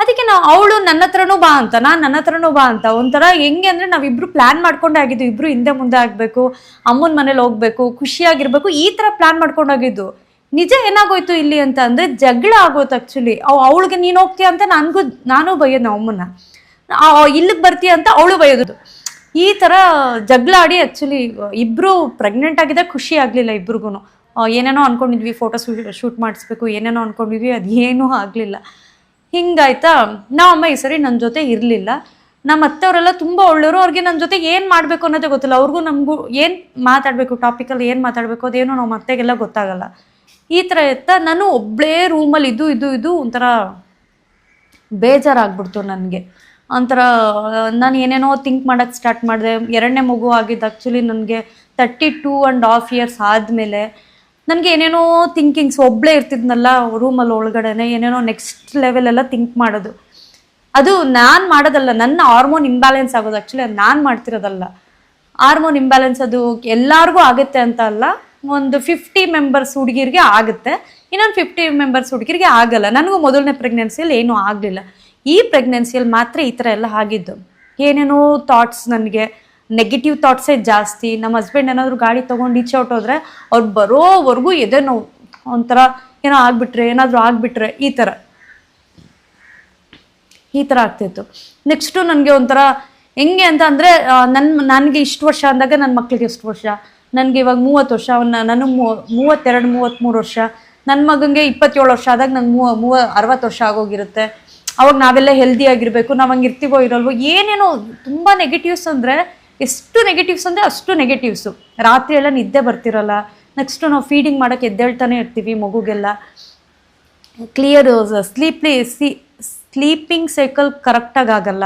ಅದಕ್ಕೆ ನಾವು ಅವಳು ನನ್ನ ಹತ್ರನೂ ಬಾ ಅಂತ, ನಾನು ನನ್ನ ಹತ್ರನೂ ಬಾ ಅಂತ. ಒಂಥರ ಹೆಂಗೆ ಅಂದರೆ ನಾವಿಬ್ರು ಪ್ಲ್ಯಾನ್ ಮಾಡ್ಕೊಂಡೇ ಆಗಿದ್ದು, ಇಬ್ರು ಹಿಂದೆ ಮುಂದೆ ಆಗಬೇಕು, ಅಮ್ಮನ ಮನೇಲಿ ಹೋಗ್ಬೇಕು, ಖುಷಿಯಾಗಿರ್ಬೇಕು, ಈ ಥರ ಪ್ಲ್ಯಾನ್ ಮಾಡ್ಕೊಂಡೋಗಿದ್ದು ನಿಜ ಏನಾಗೋಯ್ತು ಇಲ್ಲಿ ಅಂತ ಅಂದರೆ ಜಗಳ ಆಗೋಯ್ತು ಆ್ಯಕ್ಚುಲಿ ಅವಳಿಗೆ ನೀನು ಹೋಗ್ತೀಯ ಅಂತ ನನಗೂ, ನಾನು ಬೈಯೋದು ನಾವು ಅಮ್ಮನ್ನ ಇಲ್ಲಿಗೆ ಬರ್ತೀಯ ಅಂತ ಅವಳು ಬೈಯೋದು. ಈ ಥರ ಜಗಳ ಆಡಿ ಆ್ಯಕ್ಚುಲಿ ಇಬ್ಬರು ಪ್ರೆಗ್ನೆಂಟ್ ಆಗಿದ್ರೆ ಖುಷಿ ಆಗಲಿಲ್ಲ ಇಬ್ರಿಗೂ ಏನೇನೋ ಅನ್ಕೊಂಡಿದ್ವಿ ಫೋಟೋ ಶೂಟ್ ಮಾಡಿಸ್ಬೇಕು, ಏನೇನೋ ಅನ್ಕೊಂಡಿದ್ವಿ, ಅದೇನೂ ಆಗಲಿಲ್ಲ. ಹಿಂಗಾಯ್ತಾ? ನಮ್ಮ ಅಮ್ಮ, ಈ ಸರಿ ನನ್ನ ಜೊತೆ ಇರಲಿಲ್ಲ. ನಮ್ಮ ಅತ್ತೆಯವರೆಲ್ಲ ತುಂಬ ಒಳ್ಳೆಯವರು. ಅವ್ರಿಗೆ ನನ್ನ ಜೊತೆ ಏನು ಮಾಡಬೇಕು ಅನ್ನೋದೇ ಗೊತ್ತಿಲ್ಲ. ಅವ್ರಿಗೂ ನಮಗೂ ಏನು ಮಾತಾಡಬೇಕು ಟಾಪಿಕಲ್ಲಿ ಏನು ಮಾತಾಡಬೇಕು, ಅದೇನು ನಮ್ಮ ಅತ್ತೆಗೆಲ್ಲ ಗೊತ್ತಾಗಲ್ಲ. ಈ ಥರ ಇತ್ತ ನಾನು ಒಬ್ಬಳೇ ರೂಮಲ್ಲಿ ಇದು ಇದು ಇದು ಒಂಥರ ಬೇಜಾರಾಗ್ಬಿಡ್ತು ನನಗೆ. ಒಂಥರ, ನಾನು ಏನೇನೋ ಥಿಂಕ್ ಮಾಡೋಕ್ಕೆ ಸ್ಟಾರ್ಟ್ ಮಾಡಿದೆ. ಎರಡನೇ ಮಗು ಆಗಿದ್ದು ಆ್ಯಕ್ಚುಲಿ ನನಗೆ thirty two and half years ಆದಮೇಲೆ ನನಗೆ ಏನೇನೋ ಥಿಂಕಿಂಗ್ಸ್ ಒಬ್ಬಳೇ ಇರ್ತಿದ್ನಲ್ಲ ರೂಮಲ್ಲಿ ಒಳಗಡೆನೆ, ಏನೇನೋ ನೆಕ್ಸ್ಟ್ ಲೆವೆಲೆಲ್ಲ ಥಿಂಕ್ ಮಾಡೋದು. ಅದು ನಾನು ಮಾಡೋದಲ್ಲ, ನನ್ನ ಹಾರ್ಮೋನ್ ಇಂಬ್ಯಾಲೆನ್ಸ್ ಆಗೋದು ಆ್ಯಕ್ಚುಲಿ ನಾನು ಮಾಡ್ತಿರೋದಲ್ಲ. ಹಾರ್ಮೋನ್ ಇಂಬ್ಯಾಲೆನ್ಸ್ ಅದು ಎಲ್ಲರಿಗೂ ಆಗುತ್ತೆ ಅಂತ ಅಲ್ಲ, ಒಂದು ಫಿಫ್ಟಿ ಮೆಂಬರ್ಸ್ ಹುಡುಗಿರಿಗೆ ಆಗುತ್ತೆ. ಇನ್ನೊಂದು ಫಿಫ್ಟಿ ಮೆಂಬರ್ಸ್ ಹುಡುಗಿರಿಗೆ ಆಗಲ್ಲ. ನನಗೂ ಮೊದಲನೇ ಪ್ರೆಗ್ನೆನ್ಸಿಯಲ್ಲಿ ಏನೂ ಆಗಲಿಲ್ಲ. ಈ ಪ್ರೆಗ್ನೆನ್ಸಿಯಲ್ಲಿ ಮಾತ್ರ ಈ ಥರ ಎಲ್ಲ ಆಗಿದ್ದು. ಏನೇನೋ ಥಾಟ್ಸ್ ನನಗೆ ನೆಗೆಟಿವ್ ಥಾಟ್ಸೇ ಜಾಸ್ತಿ, ನಮ್ಮ ಹಸ್ಬೆಂಡ್ ಏನಾದರೂ ಗಾಡಿ ತೊಗೊಂಡು ಈಚೆ ಹೊಟ್ಟೋದ್ರೆ ಅವ್ರು ಬರೋವರೆಗೂ ಎದೆ ನೋವು, ಒಂಥರ ಏನೋ ಆಗಿಬಿಟ್ರೆ, ಏನಾದರೂ ಆಗಿಬಿಟ್ರೆ, ಈ ಥರ. ಈ ಥರ ಆಗ್ತಿತ್ತು. ನೆಕ್ಸ್ಟು ನನಗೆ ಒಂಥರ ಹೆಂಗೆ ಅಂತ ಅಂದರೆ ನನ್ನ ನನಗೆ ಇಷ್ಟು ವರ್ಷ ಅಂದಾಗ ನನ್ನ ಮಕ್ಕಳಿಗೆ ಇಷ್ಟು ವರ್ಷ. ನನಗೆ ಇವಾಗ ಮೂವತ್ತು ವರ್ಷ ಅವನ್ನ ನನಗೆ ಮೂ, ಮೂವತ್ತೆರಡು, ಮೂವತ್ತ್ಮೂರು ವರ್ಷ. ನನ್ನ ಮಗನಿಗೆ ಇಪ್ಪತ್ತೇಳು ವರ್ಷ ಆದಾಗ ನಂಗೆ ಮೂವ ಮೂವ ಅರವತ್ತು ವರ್ಷ ಆಗೋಗಿರುತ್ತೆ. ಅವಾಗ ನಾವೆಲ್ಲ ಹೆಲ್ದಿ ಆಗಿರಬೇಕು, ನಾವು ಹಂಗೆ ಇರ್ತೀವೋ ಇರಲ್ವೋ, ಏನೇನೋ ತುಂಬ ನೆಗೆಟಿವ್ಸ್ ಅಂದರೆ ಎಷ್ಟು ನೆಗೆಟಿವ್ಸ್ ಅಂದರೆ ಅಷ್ಟು ನೆಗೆಟಿವ್ಸು ರಾತ್ರಿ ಎಲ್ಲ ನಿದ್ದೆ ಬರ್ತಿರಲ್ಲ. ನೆಕ್ಸ್ಟು ನಾವು ಫೀಡಿಂಗ್ ಮಾಡೋಕ್ಕೆ ಎದ್ದೇಳ್ತಾನೆ ಇರ್ತೀವಿ ಮಗುಗೆಲ್ಲ. ಕ್ಲಿಯರ್ ಸ್ಲೀಪ್ಲಿ ಸಿ ಸ್ಲೀಪಿಂಗ್ ಸೈಕಲ್ ಕರೆಕ್ಟಾಗಿ ಆಗಲ್ಲ.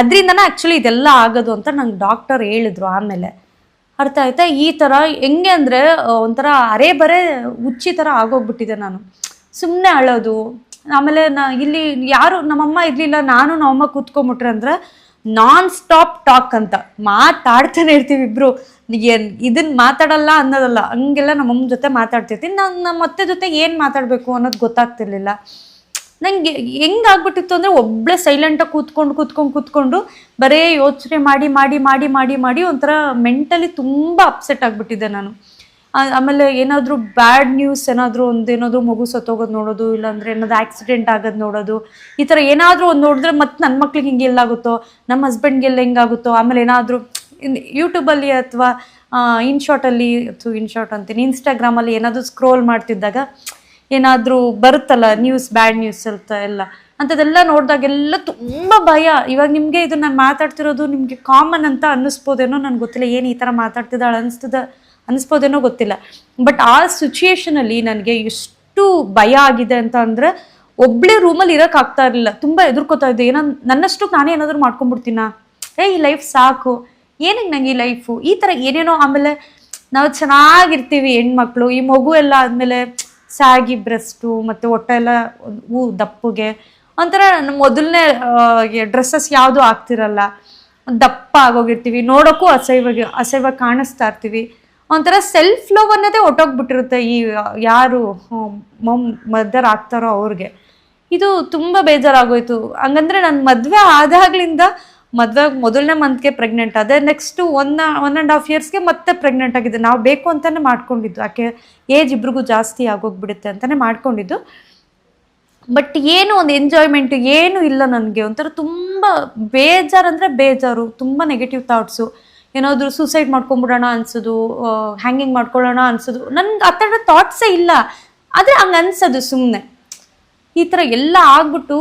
ಅದರಿಂದನೇ ಆ್ಯಕ್ಚುಲಿ ಇದೆಲ್ಲ ಆಗೋದು ಅಂತ ನಂಗೆ ಡಾಕ್ಟರ್ ಹೇಳಿದ್ರು ಆಮೇಲೆ. ಅರ್ಥ ಆಯ್ತಾ? ಈ ಥರ ಹೆಂಗೆ ಅಂದರೆ ಒಂಥರ ಅರೆ ಬರೇ ಹುಚ್ಚಿ ಥರ ಆಗೋಗ್ಬಿಟ್ಟಿದೆ ನಾನು. ಸುಮ್ಮನೆ ಅಳೋದು. ಆಮೇಲೆ ನಾ ಇಲ್ಲಿ ಯಾರು, ನಮ್ಮಮ್ಮ ಇರಲಿಲ್ಲ, ನಾನು ನಮ್ಮಮ್ಮ ಕೂತ್ಕೊಂಬಿಟ್ರೆ ಅಂದ್ರೆ ನಾನ್ ಸ್ಟಾಪ್ ಟಾಕ್ ಅಂತ ಮಾತಾಡ್ತಾನೆ ಇರ್ತೀವಿ ಇಬ್ರು. ಏನ್ ಇದನ್ನ ಮಾತಾಡಲ್ಲ ಅನ್ನೋದಲ್ಲ, ಹಂಗೆಲ್ಲ ನಮ್ಮಮ್ಮ ಜೊತೆ ಮಾತಾಡ್ತಿರ್ತೀನಿ. ನಾನು ನಮ್ಮ ಅತ್ತೆ ಜೊತೆ ಏನು ಮಾತಾಡಬೇಕು ಅನ್ನೋದು ಗೊತ್ತಾಗ್ತಿರ್ಲಿಲ್ಲ. ನಂಗೆ ಅಂದ್ರೆ ಅಂದರೆ ಸೈಲೆಂಟ್ ಸೈಲೆಂಟಾಗಿ ಕೂತ್ಕೊಂಡು ಕೂತ್ಕೊಂಡು ಕೂತ್ಕೊಂಡು ಬರೇ ಯೋಚನೆ ಮಾಡಿ ಮಾಡಿ ಮಾಡಿ ಮಾಡಿ ಮಾಡಿ ಒಂಥರ ಮೆಂಟಲಿ ತುಂಬ ಅಪ್ಸೆಟ್ ಆಗಿಬಿಟ್ಟಿದ್ದೆ ನಾನು. ಆಮೇಲೆ ಏನಾದರೂ ಬ್ಯಾಡ್ ನ್ಯೂಸ್ ಏನಾದರೂ ಒಂದು ಏನಾದರೂ ಮಗು ಸತ್ತೋಗೋದು ನೋಡೋದು, ಇಲ್ಲಾಂದ್ರೆ ಏನಾದರೂ ಆಕ್ಸಿಡೆಂಟ್ ಆಗೋದು ನೋಡೋದು, ಈ ಥರ ಏನಾದರೂ ಒಂದು ನೋಡಿದ್ರೆ ಮತ್ತೆ ನನ್ನ ಮಕ್ಳಿಗೆ ಹಿಂಗೆ ಎಲ್ಲಾಗುತ್ತೋ ನಮ್ಮ ಹಸ್ಬೆಂಡ್ಗೆಲ್ಲ ಹೆಂಗಾಗುತ್ತೋ, ಆಮೇಲೆ ಏನಾದರೂ ಯೂಟ್ಯೂಬಲ್ಲಿ ಅಥವಾ ಇನ್ಶಾರ್ಟಲ್ಲಿ ಅಥವಾ ಇನ್ಶಾರ್ಟ್ ಅಂತೀನಿ ಇನ್ಸ್ಟಾಗ್ರಾಮಲ್ಲಿ ಏನಾದರೂ ಸ್ಕ್ರೋಲ್ ಮಾಡ್ತಿದ್ದಾಗ ಏನಾದರೂ ಬರುತ್ತಲ್ಲ ನ್ಯೂಸ್ ಬ್ಯಾಡ್ ನ್ಯೂಸ್ ಅಂತ ಎಲ್ಲ, ಅಂಥದ್ದೆಲ್ಲ ನೋಡಿದಾಗೆಲ್ಲ ತುಂಬ ಭಯ. ಇವಾಗ ನಿಮಗೆ ಇದು ನಾನು ಮಾತಾಡ್ತಿರೋದು ನಿಮಗೆ ಕಾಮನ್ ಅಂತ ಅನ್ನಿಸ್ಬೋದೇನೋ ನನಗೆ ಗೊತ್ತಿಲ್ಲ, ಏನು ಈ ಥರ ಮಾತಾಡ್ತಿದ್ದಾಳೆ ಅನಿಸ್ತದ ಅನ್ನಿಸ್ಬೋದೇನೋ ಗೊತ್ತಿಲ್ಲ. ಬಟ್ ಆ ಸಿಚುಯೇಷನಲ್ಲಿ ನನಗೆ ಎಷ್ಟು ಭಯ ಆಗಿದೆ ಅಂತ ಅಂದರೆ ಒಬ್ಬಳೇ ರೂಮಲ್ಲಿ ಇರೋಕ್ಕಾಗ್ತಾ ಇರಲಿಲ್ಲ. ತುಂಬ ಎದುರ್ಕೋತಾ ಇದ್ದೆ. ಏನೋ ನನ್ನಷ್ಟು ನಾನೇ ಏನಾದರೂ ಮಾಡ್ಕೊಂಬಿಡ್ತೀನಾ ಏ, ಈ ಲೈಫ್ ಸಾಕು. ಏನಕ್ಕೆ ನಂಗೆ ಈ ಲೈಫು ಈ ಥರ ಏನೇನೋ ಆಮೇಲೆ ನಾವು ಚೆನ್ನಾಗಿರ್ತೀವಿ ಹೆಣ್ಮಕ್ಳು, ಈ ಮಗು ಎಲ್ಲ ಆದಮೇಲೆ ಸ್ಯಾಗಿ ಬ್ರೆಸ್ಟು ಮತ್ತು ಹೊಟ್ಟೆ ಎಲ್ಲ ಹೂ ದಪ್ಪಗೆ. ಒಂಥರ ಮೊದಲನೇ ಡ್ರೆಸ್ಸಸ್ ಯಾವುದೂ ಆಗ್ತಿರಲ್ಲ. ದಪ್ಪ ಆಗೋಗಿರ್ತೀವಿ. ನೋಡೋಕ್ಕೂ ಅಸೈವಾಗಿ ಅಸೈವಾಗಿ ಕಾಣಿಸ್ತಾ ಇರ್ತೀವಿ. ಒಂಥರ ಸೆಲ್ಫ್ ಲವ್ ಅನ್ನೋದೇ ಒಟ್ಟೋಗ್ಬಿಟ್ಟಿರುತ್ತೆ ಈ ಯಾರು ಮಮ್ ಮದರ್ ಆಗ್ತಾರೋ ಅವ್ರಿಗೆ. ಇದು ತುಂಬ ಬೇಜಾರಾಗೋಯ್ತು. ಹಂಗಂದ್ರೆ ನನ್ನ ಮದುವೆ ಆದಾಗ್ಲಿಂದ, ಮದುವೆ ಮೊದಲನೇ ಮಂತ್ಗೆ ಪ್ರೆಗ್ನೆಂಟ್ ಆದೆ next one one and half ಇಯರ್ಸ್ಗೆ ಮತ್ತೆ ಪ್ರೆಗ್ನೆಂಟ್ ಆಗಿದೆ ನಾವು ಬೇಕು ಅಂತಲೇ ಮಾಡ್ಕೊಂಡಿದ್ದು. ಯಾಕೆ ಏಜ್ ಇಬ್ರಿಗೂ ಜಾಸ್ತಿ ಆಗೋಗ್ಬಿಡುತ್ತೆ ಅಂತಲೇ ಮಾಡ್ಕೊಂಡಿದ್ದು. ಬಟ್ ಏನು ಒಂದು ಎಂಜಾಯ್ಮೆಂಟ್ ಏನು ಇಲ್ಲ ನನಗೆ. ಒಂಥರ ತುಂಬ ಬೇಜಾರು ಅಂದರೆ ಬೇಜಾರು, ತುಂಬ ನೆಗೆಟಿವ್ ಥಾಟ್ಸು ಏನಾದರೂ ಸೂಸೈಡ್ ಮಾಡ್ಕೊಂಬಿಡೋಣ ಅನ್ಸೋದು ಹ್ಯಾಂಗಿಂಗ್ ಮಾಡ್ಕೊಳ್ಳೋಣ ಅನ್ಸೋದು. ನನ್ಗೆ ಆ ಥರ ಥಾಟ್ಸೇ ಇಲ್ಲ. ಆದರೆ ಹಂಗೆ ಅನ್ಸೋದು ಸುಮ್ಮನೆ ಈ ಥರ ಎಲ್ಲ ಆಗ್ಬಿಟ್ಟು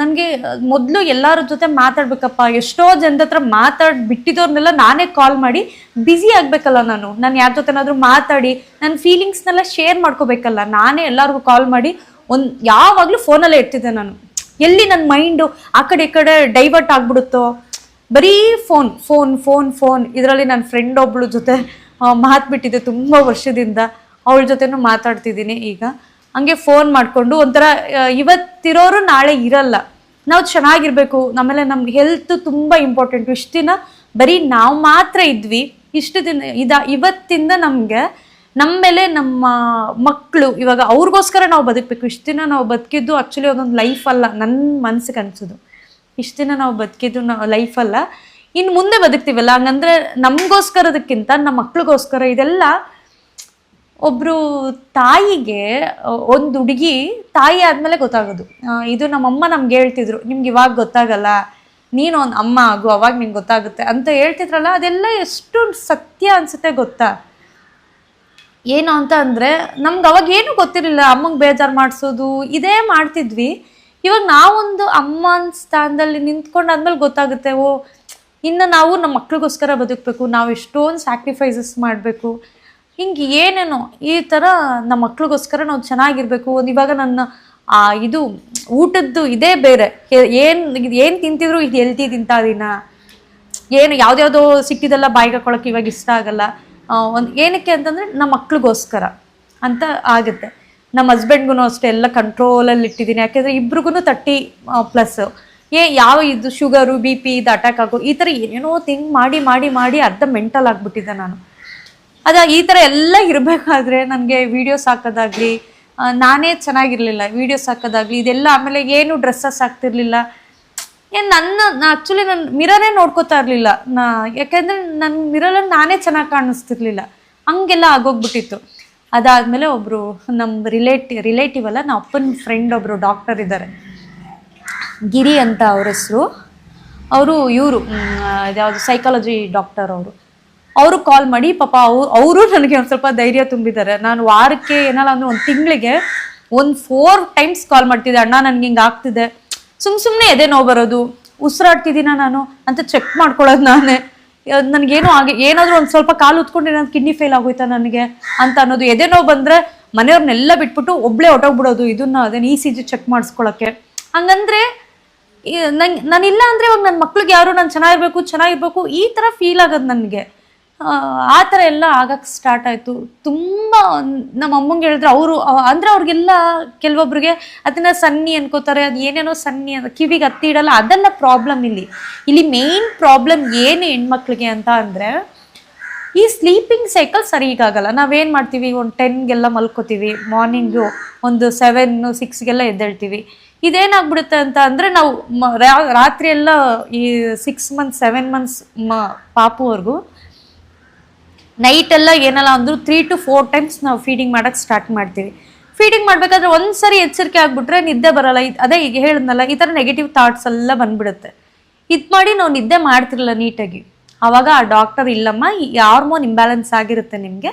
ನನಗೆ ಮೊದಲು ಎಲ್ಲರ ಜೊತೆ ಮಾತಾಡ್ಬೇಕಪ್ಪ. ಎಷ್ಟೋ ಜನದ ಹತ್ರ ಮಾತಾಡಿ ನಾನೇ ಕಾಲ್ ಮಾಡಿ ಬ್ಯುಸಿ ಆಗಬೇಕಲ್ಲ ನಾನು. ನಾನು ಯಾರ ಜೊತೆನಾದರೂ ಮಾತಾಡಿ ನನ್ನ ಫೀಲಿಂಗ್ಸ್ನೆಲ್ಲ ಶೇರ್ ಮಾಡ್ಕೋಬೇಕಲ್ಲ. ನಾನೇ ಎಲ್ಲರಿಗೂ ಕಾಲ್ ಮಾಡಿ, ಒಂದು ಯಾವಾಗಲೂ ಫೋನಲ್ಲೇ ಇರ್ತಿದ್ದೆ ನಾನು. ಎಲ್ಲಿ ನನ್ನ ಮೈಂಡು ಆ ಕಡೆ ಈ ಕಡೆ ಡೈವರ್ಟ್ ಆಗ್ಬಿಡುತ್ತೋ? ಬರೀ ಫೋನ್ ಫೋನ್ ಫೋನ್ ಫೋನ್ ಇದರಲ್ಲಿ ನನ್ನ ಫ್ರೆಂಡ್ ಒಬ್ಳು ಜೊತೆ ಮಾತ್ಬಿಟ್ಟಿದ್ದೆ ತುಂಬ ವರ್ಷದಿಂದ. ಅವಳ ಜೊತೆನೂ ಮಾತಾಡ್ತಿದ್ದೀನಿ ಈಗ. ಹಂಗೆ ಫೋನ್ ಮಾಡಿಕೊಂಡು ಒಂಥರ ಇವತ್ತಿರೋರು ನಾಳೆ ಇರಲ್ಲ. ನಾವು ಚೆನ್ನಾಗಿರ್ಬೇಕು. ಆಮೇಲೆ ನಮ್ಮ ಹೆಲ್ತ್ ತುಂಬ ಇಂಪಾರ್ಟೆಂಟು ಇಷ್ಟು ದಿನ ಬರೀ ನಾವು ಮಾತ್ರ ಇದ್ವಿ. ಇಷ್ಟು ದಿನ, ಇದ, ಇವತ್ತಿಂದ ನಮಗೆ ನಮ್ಮ ಮೇಲೆ ನಮ್ಮ ಮಕ್ಕಳು ಇವಾಗ ಅವ್ರಿಗೋಸ್ಕರ ನಾವು ಬದುಕಬೇಕು. ಇಷ್ಟು ದಿನ ನಾವು ಬದುಕಿದ್ದು ಆ್ಯಕ್ಚುಲಿ ಅದೊಂದು ಲೈಫ್ ಅಲ್ಲ. ನನ್ನ ಮನ್ಸಿಗೆ ಅನ್ಸೋದು. ಇಷ್ಟು ದಿನ ನಾವು ಬದುಕಿದ್ದು ನಾವು ಲೈಫಲ್ಲ ಇನ್ನು ಮುಂದೆ ಬದುಕ್ತೀವಲ್ಲ, ಹಂಗಂದ್ರೆ ನಮಗೋಸ್ಕರದಕ್ಕಿಂತ ನಮ್ಮ ಮಕ್ಳಿಗೋಸ್ಕರ ಇದೆಲ್ಲ ಒಬ್ರು ತಾಯಿಗೆ ಒಂದು ಹುಡುಗಿ ತಾಯಿ ಆದ್ಮೇಲೆ ಗೊತ್ತಾಗೋದು. ಇದು ನಮ್ಮಮ್ಮ ನಮ್ಗೆ ಹೇಳ್ತಿದ್ರು, ನಿಮ್ಗೆ ಇವಾಗ ಗೊತ್ತಾಗಲ್ಲ, ನೀನು ಒಂದು ಅಮ್ಮ ಆಗು, ಅವಾಗ ನಿಂಗೆ ಗೊತ್ತಾಗುತ್ತೆ ಅಂತ ಹೇಳ್ತಿದ್ರಲ್ಲ, ಅದೆಲ್ಲ ಎಷ್ಟು ಸತ್ಯ ಅನ್ಸುತ್ತೆ ಗೊತ್ತಾ? ಏನು ಅಂತ ಅಂದರೆ, ನಮ್ಗೆ ಅವಾಗ ಏನೂ ಗೊತ್ತಿರಲಿಲ್ಲ, ಅಮ್ಮಂಗೆ ಬೇಜಾರು ಮಾಡಿಸೋದು, ಇದೇ ಮಾಡ್ತಿದ್ವಿ. ಇವಾಗ ನಾವೊಂದು ಅಮ್ಮನ ಸ್ಥಾನದಲ್ಲಿ ನಿಂತ್ಕೊಂಡಾದ್ಮೇಲೆ ಗೊತ್ತಾಗುತ್ತೆ, ಓ, ಇನ್ನು ನಾವು ನಮ್ಮ ಮಕ್ಳಿಗೋಸ್ಕರ ಬದುಕಬೇಕು, ನಾವು ಎಷ್ಟೊಂದು ಸ್ಯಾಕ್ರಿಫೈಸಸ್ ಮಾಡಬೇಕು. ಹಿಂಗೆ ಏನೇನೋ, ಈ ಥರ ನಮ್ಮ ಮಕ್ಳಿಗೋಸ್ಕರ ನಾವು ಚೆನ್ನಾಗಿರ್ಬೇಕು. ಒಂದು ಇವಾಗ ನನ್ನ, ಆ, ಇದು ಊಟದ್ದು ಇದೇ ಬೇರೆ. ಏನು ಏನು ತಿಂತಿದ್ರು ಇದು ಹೆಲ್ತಿ ತಿಂತಾ ದಿನ ಏನು ಯಾವುದ್ಯಾವುದೋ ಸಿಕ್ಕಿದೆಲ್ಲ ಬಾಯಿಗೆ ಹಾಕೊಳಕ್ಕೆ ಇವಾಗ ಇಷ್ಟ ಆಗಲ್ಲ. ಒಂದು ಏನಕ್ಕೆ ಅಂತಂದರೆ ನಮ್ಮ ಮಕ್ಳಿಗೋಸ್ಕರ ಅಂತ ಆಗುತ್ತೆ. ನಮ್ಮ ಹಸ್ಬೆಂಡ್ಗೂ ಅಷ್ಟೇ ಎಲ್ಲ ಕಂಟ್ರೋಲಲ್ಲಿ ಇಟ್ಟಿದ್ದೀನಿ. ಯಾಕೆಂದರೆ ಇಬ್ರಿಗೂ ತರ್ಟಿ ಪ್ಲಸ್ ಏ, ಯಾವ ಇದು ಶುಗರು ಬಿ ಪಿ ಇದು ಅಟ್ಯಾಕ್ ಆಗೋ, ಈ ಥರ ಏನೇನೋ ಥಿಂಕ್ ಮಾಡಿ ಮಾಡಿ ಮಾಡಿ ಅರ್ಧ ಮೆಂಟಲ್ ಆಗಿಬಿಟ್ಟಿದ್ದೆ ನಾನು. ಅದ ಈ ಥರ ಎಲ್ಲ ಇರಬೇಕಾದ್ರೆ ನನಗೆ ವೀಡಿಯೋಸ್ ಹಾಕೋದಾಗಲಿ ನಾನೇ ಚೆನ್ನಾಗಿರಲಿಲ್ಲ ವೀಡಿಯೋಸ್ ಹಾಕೋದಾಗಲಿ, ಇದೆಲ್ಲ ಆಮೇಲೆ ಏನು ಡ್ರೆಸ್ಸಸ್ ಹಾಕ್ತಿರ್ಲಿಲ್ಲ. ಏನು ನನ್ನ ಆ್ಯಕ್ಚುಲಿ ನಾನು ಮಿರರೇ ನೋಡ್ಕೋತಾ ಇರಲಿಲ್ಲ. ನಾ, ಯಾಕೆಂದರೆ ನನ್ನ ಮಿರರಲ್ಲಿ ನಾನೇ ಚೆನ್ನಾಗಿ ಕಾಣಿಸ್ತಿರ್ಲಿಲ್ಲ. ಹಂಗೆಲ್ಲ ಆಗೋಗ್ಬಿಟ್ಟಿತ್ತು. ಅದಾದಮೇಲೆ ಒಬ್ಬರು ನಮ್ಮ ರಿಲೇಟಿ ರಿಲೇಟಿವ್ ಅಲ್ಲ ನಮ್ಮ ಅಪ್ಪನ ಫ್ರೆಂಡ್ ಒಬ್ಬರು ಡಾಕ್ಟರ್ ಇದ್ದಾರೆ ಗಿರಿ ಅಂತ ಅವ್ರ ಹೆಸರು. ಅವರು ಇವರು ಯಾವುದು ಸೈಕಾಲಜಿ ಡಾಕ್ಟರ್ ಅವರು. ಅವರು ಕಾಲ್ ಮಾಡಿ, ಪಾಪ ಅವ್ರು, ಅವರು ನನಗೆ ಒಂದು ಸ್ವಲ್ಪ ಧೈರ್ಯ ತುಂಬಿದ್ದಾರೆ ನಾನು ವಾರಕ್ಕೆ ಏನಲ್ಲ ಅಂದ್ರೆ ಒಂದು ತಿಂಗಳಿಗೆ ಒಂದು ಫೋರ್ ಟೈಮ್ಸ್ ಕಾಲ್ ಮಾಡ್ತಿದ್ದೆ, ಅಣ್ಣ, ನನಗೆ ಹಿಂಗೆ ಆಗ್ತಿದೆ. ಸುಮ್ಮ ಸುಮ್ಮನೆ ಎದೆ ನೋವು ಬರೋದು. ಉಸಿರಾಡ್ತಿದ್ದೀನ ನಾನು ಅಂತ ಚೆಕ್ ಮಾಡ್ಕೊಳ್ಳೋದು ನಾನೇ. ನನಗೇನೋ ಆಗಿ ಏನಾದರೂ ಒಂದು ಸ್ವಲ್ಪ ಕಾಲು ಉತ್ಕೊಂಡ್ರೆ ನನ್ನ ಕಿಡ್ನಿ ಫೇಲ್ ಆಗೋಯ್ತಾ ನನಗೆ ಅಂತ ಅನ್ನೋದು ಎದೆ ಬಂದ್ರೆ ಮನೆಯವ್ರನ್ನೆಲ್ಲ ಬಿಟ್ಬಿಟ್ಟು ಒಬ್ಳೆ ಹೊಟ್ಟೋಗ್ಬಿಡೋದು ಇದನ್ನ ಅದೇನು ಇ ಸಿ ಜಿ ಚೆಕ್ ಮಾಡಿಸ್ಕೊಳಕ್ಕೆ. ಹಂಗಂದ್ರೆ ನಂಗೆ, ನಾನಿಲ್ಲ ಅಂದರೆ ಇವಾಗ ನನ್ನ ಮಕ್ಳಿಗೆ ಯಾರು, ನಾನು ಚೆನ್ನಾಗಿರ್ಬೇಕು ಚೆನ್ನಾಗಿರ್ಬೇಕು, ಈ ಥರ ಫೀಲ್ ಆಗೋದು ನನಗೆ. ಆ ಥರ ಎಲ್ಲ ಆಗಕ್ಕೆ ಸ್ಟಾರ್ಟ್ ಆಯಿತು. ತುಂಬ ನಮ್ಮ ಅಮ್ಮಂಗೆ ಹೇಳಿದ್ರೆ, ಅವರು ಅಂದರೆ ಅವ್ರಿಗೆಲ್ಲ ಕೆಲವೊಬ್ರಿಗೆ ಅದನ್ನು ಸನ್ನಿ ಅನ್ಕೋತಾರೆ, ಅದು ಏನೇನೋ ಸನ್ನಿ ಅಂತ ಕಿವಿಗೆ ಹತ್ತಿ ಇಡಲ್ಲ, ಅದೆಲ್ಲ ಪ್ರಾಬ್ಲಮ್ ಇಲ್ಲಿ. ಇಲ್ಲಿ ಮೇನ್ ಪ್ರಾಬ್ಲಮ್ ಏನು ಹೆಣ್ಮಕ್ಳಿಗೆ ಅಂತ ಅಂದರೆ, ಈ ಸ್ಲೀಪಿಂಗ್ ಸೈಕಲ್ ಸರಿಗಾಗಲ್ಲ ನಾವೇನು ಮಾಡ್ತೀವಿ, ಒಂದು ಟೆನ್ಗೆಲ್ಲ ಮಲ್ಕೋತೀವಿ ಮಾರ್ನಿಂಗು ಒಂದು ಸೆವೆನ್ನು ಸಿಕ್ಸ್ಗೆಲ್ಲ ಎದ್ದೇಳ್ತೀವಿ. ಇದೇನಾಗ್ಬಿಡುತ್ತೆ ಅಂತ ಅಂದರೆ ನಾವು ರಾತ್ರಿ ಎಲ್ಲ ಈ ಸಿಕ್ಸ್ ಮಂತ್ಸ್ ಸೆವೆನ್ ಮಂತ್ಸ್ ಮ, ಪಾಪುವರೆಗೂ ನೈಟ್ ಎಲ್ಲ ಏನಲ್ಲ ಅಂದ್ರು ತ್ರೀ ಟು ಫೋರ್ ಟೈಮ್ಸ್ ನಾವು ಫೀಡಿಂಗ್ ಮಾಡೋಕ್ಕೆ ಸ್ಟಾರ್ಟ್ ಮಾಡ್ತೀವಿ. ಫೀಡಿಂಗ್ ಮಾಡ್ಬೇಕಾದ್ರೆ ಒಂದ್ಸರಿ ಎಚ್ಚರಿಕೆ ಆಗಿಬಿಟ್ರೆ ನಿದ್ದೆ ಬರಲ್ಲ. ಅದೇ ಈಗ ಹೇಳಿದ್ನಲ್ಲ, ಈ ಥರ ನೆಗೆಟಿವ್ ಥಾಟ್ಸ್ ಎಲ್ಲ ಬಂದ್ಬಿಡುತ್ತೆ. ಇದು ಮಾಡಿ ನಾವು ನಿದ್ದೆ ಮಾಡ್ತಿರಲ್ಲ ನೀಟಾಗಿ. ಆವಾಗ ಆ ಡಾಕ್ಟರ್ ಇಲ್ಲಮ್ಮ ಹಾರ್ಮೋನ್ ಇಂಬ್ಯಾಲೆನ್ಸ್ ಆಗಿರುತ್ತೆ ನಿಮಗೆ.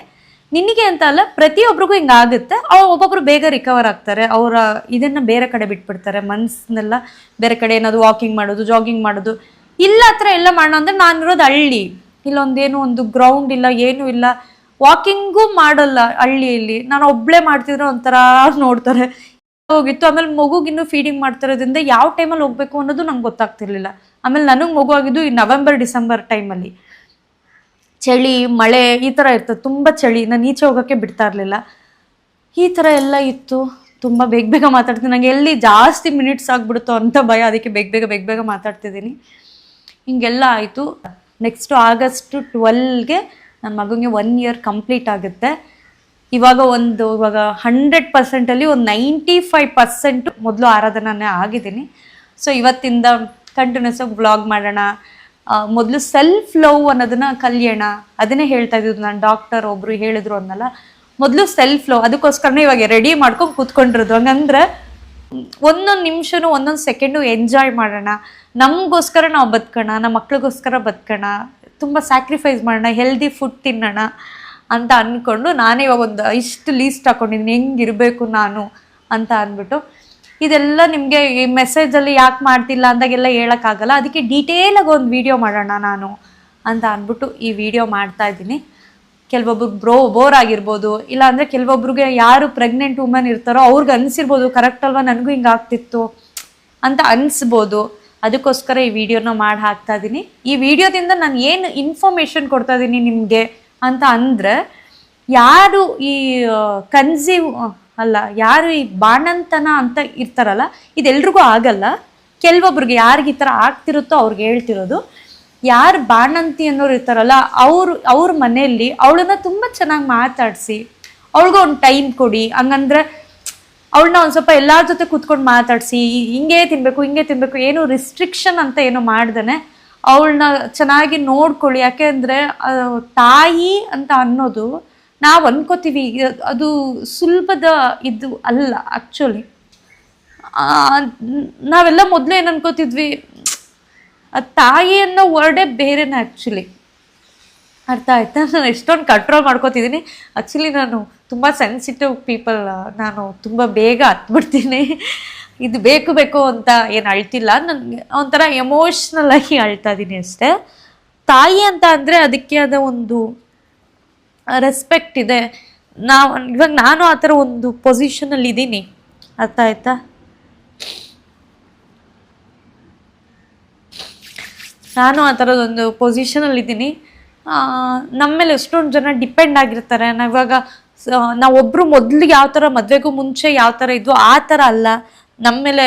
ನಿನಗೆ ಅಂತ ಅಲ್ಲ ಪ್ರತಿಯೊಬ್ಬರಿಗೂ ಹಿಂಗೆ ಆಗುತ್ತೆ. ಅವ್ರು ಒಬ್ಬೊಬ್ರು ಬೇಗ ರಿಕವರ್ ಆಗ್ತಾರೆ. ಅವರ ಇದನ್ನ ಬೇರೆ ಕಡೆ ಬಿಟ್ಬಿಡ್ತಾರೆ. ಮನ್ಸನ್ನೆಲ್ಲ ಬೇರೆ ಕಡೆ ಏನಾದ್ರು ವಾಕಿಂಗ್ ಮಾಡೋದು ಜಾಗಿಂಗ್ ಮಾಡೋದು. ಇಲ್ಲ ಹತ್ರ ಎಲ್ಲ ಮಾಡೋಣ ಅಂದ್ರೆ ನಾನಿರೋದು ಹಳ್ಳಿ. ಇಲ್ಲೊಂದೇನು ಒಂದು ಗ್ರೌಂಡ್ ಇಲ್ಲ, ಏನೂ ಇಲ್ಲ. ವಾಕಿಂಗೂ ಮಾಡಲ್ಲ ಹಳ್ಳಿಯಲ್ಲಿ. ನಾನು ಒಬ್ಳೆ ಮಾಡ್ತಿದ್ರು ಒಂಥರ ನೋಡ್ತಾರೆ. ಹೋಗಿತ್ತು. ಆಮೇಲೆ ಮಗುಗಿನ್ನು ಫೀಡಿಂಗ್ ಮಾಡ್ತಿರೋದ್ರಿಂದ ಯಾವ ಟೈಮಲ್ಲಿ ಹೋಗ್ಬೇಕು ಅನ್ನೋದು ನಂಗೆ ಗೊತ್ತಾಗ್ತಿರ್ಲಿಲ್ಲ. ಆಮೇಲೆ ನನಗೆ ಮಗು ಆಗಿದ್ದು ಈ ನವೆಂಬರ್ ಡಿಸೆಂಬರ್ ಟೈಮಲ್ಲಿ ಚಳಿ, ಮಳೆ ಈ ಥರ ಇರ್ತದೆ. ತುಂಬ ಚಳಿ. ನಾನು ಈಚೆ ಹೋಗೋಕ್ಕೆ ಬಿಡ್ತಾ ಇರಲಿಲ್ಲ. ಈ ಥರ ಎಲ್ಲ ಇತ್ತು. ತುಂಬ ಬೇಗ ಬೇಗ ಮಾತಾಡ್ತೀನಿ. ನಂಗೆ ಎಲ್ಲಿ ಜಾಸ್ತಿ ಮಿನಿಟ್ಸ್ ಆಗಿಬಿಡುತ್ತೋ ಅಂತ ಭಯ. ಅದಕ್ಕೆ ಬೇಗ ಬೇಗ ಬೇಗ ಬೇಗ ಮಾತಾಡ್ತಿದ್ದೀನಿ. ಹಿಂಗೆಲ್ಲ ಆಯಿತು. ನೆಕ್ಸ್ಟು ಆಗಸ್ಟ್ ಟ್ವೆಲ್ಗೆ ನನ್ನ ಮಗನಿಗೆ ಒನ್ ಇಯರ್ ಕಂಪ್ಲೀಟ್ ಆಗುತ್ತೆ. ಇವಾಗ ಒಂದು, ಇವಾಗ ಹಂಡ್ರೆಡ್ ಪರ್ಸೆಂಟಲ್ಲಿ ಒಂದು ನೈಂಟಿ ಫೈವ್ ಪರ್ಸೆಂಟು ಮೊದಲು ಆರಾಧನೆ ಆಗಿದ್ದೀನಿ. ಸೊ ಇವತ್ತಿಂದ ಕಂಟಿನ್ಯೂಸ್ ಆಗಿ ವ್ಲಾಗ್ ಮಾಡೋಣ. ಮೊದಲು ಸೆಲ್ಫ್ ಲವ್ ಅನ್ನೋದನ್ನ ಕಲಿಯೋಣ. ಅದನ್ನೇ ಹೇಳ್ತಾ ಇದ್ದಿದ್ದು ನಾನು. ಡಾಕ್ಟರ್ ಒಬ್ರು ಹೇಳಿದ್ರು ಅನ್ನಲ್ಲ. ಮೊದಲು ಸೆಲ್ಫ್ ಲವ್ ಅದಕ್ಕೋಸ್ಕರನೇ ಇವಾಗ ರೆಡಿ ಮಾಡ್ಕೊಂಡು ಕೂತ್ಕೊಂಡಿರೋದು. ಹಂಗಂದ್ರೆ ಒಂದೊಂದು ನಿಮಿಷನೂ, ಒಂದೊಂದು ಸೆಕೆಂಡು ಎಂಜಾಯ್ ಮಾಡೋಣ. ನಮಗೋಸ್ಕರ ನಾವು ಬದುಕೋಣ ನಮ್ಮ ಮಕ್ಳಿಗೋಸ್ಕರ ಬದುಕೋಣ, ತುಂಬ ಸ್ಯಾಕ್ರಿಫೈಸ್ ಮಾಡೋಣ ಹೆಲ್ದಿ ಫುಡ್ ತಿನ್ನೋಣ ಅಂತ ಅಂದ್ಕೊಂಡು ನಾನೇ ಇವಾಗ ಒಂದು ಇಷ್ಟು ಲೀಸ್ಟ್ ಹಾಕೊಂಡಿದ್ದೀನಿ ಹೆಂಗಿರಬೇಕು ನಾನು ಅಂತ ಅಂದ್ಬಿಟ್ಟು ಇದೆಲ್ಲ ನಿಮಗೆ ಈ ಮೆಸೇಜಲ್ಲಿ ಯಾಕೆ ಮಾಡ್ತಿಲ್ಲ ಅಂದಾಗೆಲ್ಲ ಹೇಳೋಕ್ಕಾಗಲ್ಲ. ಅದಕ್ಕೆ ಡೀಟೇಲಾಗಿ ಒಂದು ವಿಡಿಯೋ ಮಾಡೋಣ ನಾನು ಅಂತ ಅಂದ್ಬಿಟ್ಟು ಈ ವಿಡಿಯೋ ಮಾಡ್ತಾ ಇದ್ದೀನಿ. ಕೆಲವೊಬ್ರು ಬ್ರೋ ಬೋರ್ ಆಗಿರ್ಬೋದು ಇಲ್ಲ ಅಂದರೆ ಕೆಲವೊಬ್ರಿಗೆ ಯಾರು ಪ್ರೆಗ್ನೆಂಟ್ ವುಮನ್ ಇರ್ತಾರೋ ಅವ್ರಿಗೆ ಅನಿಸಿರ್ಬೋದು ಕರೆಕ್ಟ್ ಅಲ್ವಾ? ನನಗೂ ಹಿಂಗೆ ಆಗ್ತಿತ್ತು ಅಂತ ಅನಿಸ್ಬೋದು. ಅದಕ್ಕೋಸ್ಕರ ಈ ವಿಡಿಯೋನ ಮಾಡಿ ಹಾಕ್ತಾ ಇದ್ದೀನಿ ಈ ವಿಡಿಯೋದಿಂದ ನಾನು ಏನು ಇನ್ಫಾರ್ಮೇಷನ್ ಕೊಡ್ತಾ ಇದ್ದೀನಿ ನಿಮಗೆ ಅಂತ ಅಂದರೆ, ಯಾರು ಈ ಕನ್ಸೀವ್ ಅಲ್ಲ, ಯಾರು ಈ ಬಾಣಂತನ ಅಂತ ಇರ್ತಾರಲ್ಲ, ಇದೆಲ್ರಿಗೂ ಆಗಲ್ಲ. ಕೆಲವೊಬ್ರಿಗೆ ಯಾರಿಗೆ ಈ ಥರ ಆಗ್ತಿರುತ್ತೋ ಅವ್ರಿಗೆ ಹೇಳ್ತಿರೋದು. ಯಾರು ಬಾಣಂತಿ ಅನ್ನೋರು ಇರ್ತಾರಲ್ಲ, ಅವರು, ಅವ್ರ ಮನೆಯಲ್ಲಿ ಅವಳನ್ನ ತುಂಬ ಚೆನ್ನಾಗಿ ಮಾತಾಡಿಸಿ, ಅವಳಿಗೂ ಒಂದು ಟೈಮ್ ಕೊಡಿ, ಹಂಗಂದ್ರೆ ಅವಳನ್ನ ಒಂದು ಸ್ವಲ್ಪ ಎಲ್ಲರ ಜೊತೆ ಕೂತ್ಕೊಂಡು ಮಾತಾಡಿಸಿ ಹಿಂಗೆ ತಿನ್ಬೇಕು ಹಿಂಗೆ ತಿನ್ಬೇಕು, ಏನು ರಿಸ್ಟ್ರಿಕ್ಷನ್ ಅಂತ ಏನು ಮಾಡ್ದೇ ಅವಳನ್ನ ಚೆನ್ನಾಗಿ ನೋಡ್ಕೊಳ್ಳಿ. ಯಾಕೆಂದ್ರೆ ತಾಯಿ ಅಂತ ಅನ್ನೋದು ನಾವು ಅನ್ಕೋತೀವಿ ಅದು ಸುಲಭದ ಇದು ಅಲ್ಲ ಆ್ಯಕ್ಚುಲಿ ನಾವೆಲ್ಲ ಮೊದಲು ಏನು ಅನ್ಕೋತಿದ್ವಿ ಆ ತಾಯಿ ಅನ್ನೋ ವರ್ಡೇ ಬೇರೆನೇ ಆ್ಯಕ್ಚುಲಿ ಅರ್ಥ ಆಯ್ತಾ? ನಾನು ಎಷ್ಟೊಂದು ಕಂಟ್ರೋಲ್ ಮಾಡ್ಕೋತಿದ್ದೀನಿ ಆ್ಯಕ್ಚುಲಿ ನಾನು ತುಂಬ ಸೆನ್ಸಿಟಿವ್ ಪೀಪಲ್ ನಾನು ತುಂಬ ಬೇಗ ಹತ್ಬಿಡ್ತೀನಿ. ಇದು ಬೇಕು ಬೇಕು ಅಂತ ಏನು ಅಳ್ತಿಲ್ಲ. ನನಗೆ ಒಂಥರ ಎಮೋಷ್ನಲ್ ಆಗಿ ಅಳ್ತಾ ಇದ್ದೀನಿ ಅಷ್ಟೇ. ತಾಯಿ ಅಂತ ಅಂದರೆ ಅದಕ್ಕೆ ಆದ ಒಂದು ರೆಸ್ಪೆಕ್ಟ್ ಇದೆ. ನಾವು, ಇವಾಗ ನಾನು ಆ ಥರ ಒಂದು ಪೊಸಿಷನಲ್ಲಿ ಇದ್ದೀನಿ ಅರ್ಥ ಆಯ್ತಾ? ನಾನು ಆ ಥರದೊಂದು ಪೊಸಿಷನಲ್ಲಿ ಇದ್ದೀನಿ. ನಮ್ಮ ಮೇಲೆ ಎಷ್ಟೊಂದು ಜನ ಡಿಪೆಂಡ್ ಆಗಿರ್ತಾರೆ. ಇವಾಗ ನಾವೊಬ್ಬರು ಮೊದಲು ಯಾವ ಥರ ಮದುವೆಗೂ ಮುಂಚೆ ಯಾವ ಥರ ಇದ್ವು ಆ ಥರ ಅಲ್ಲ. ನಮ್ಮ ಮೇಲೆ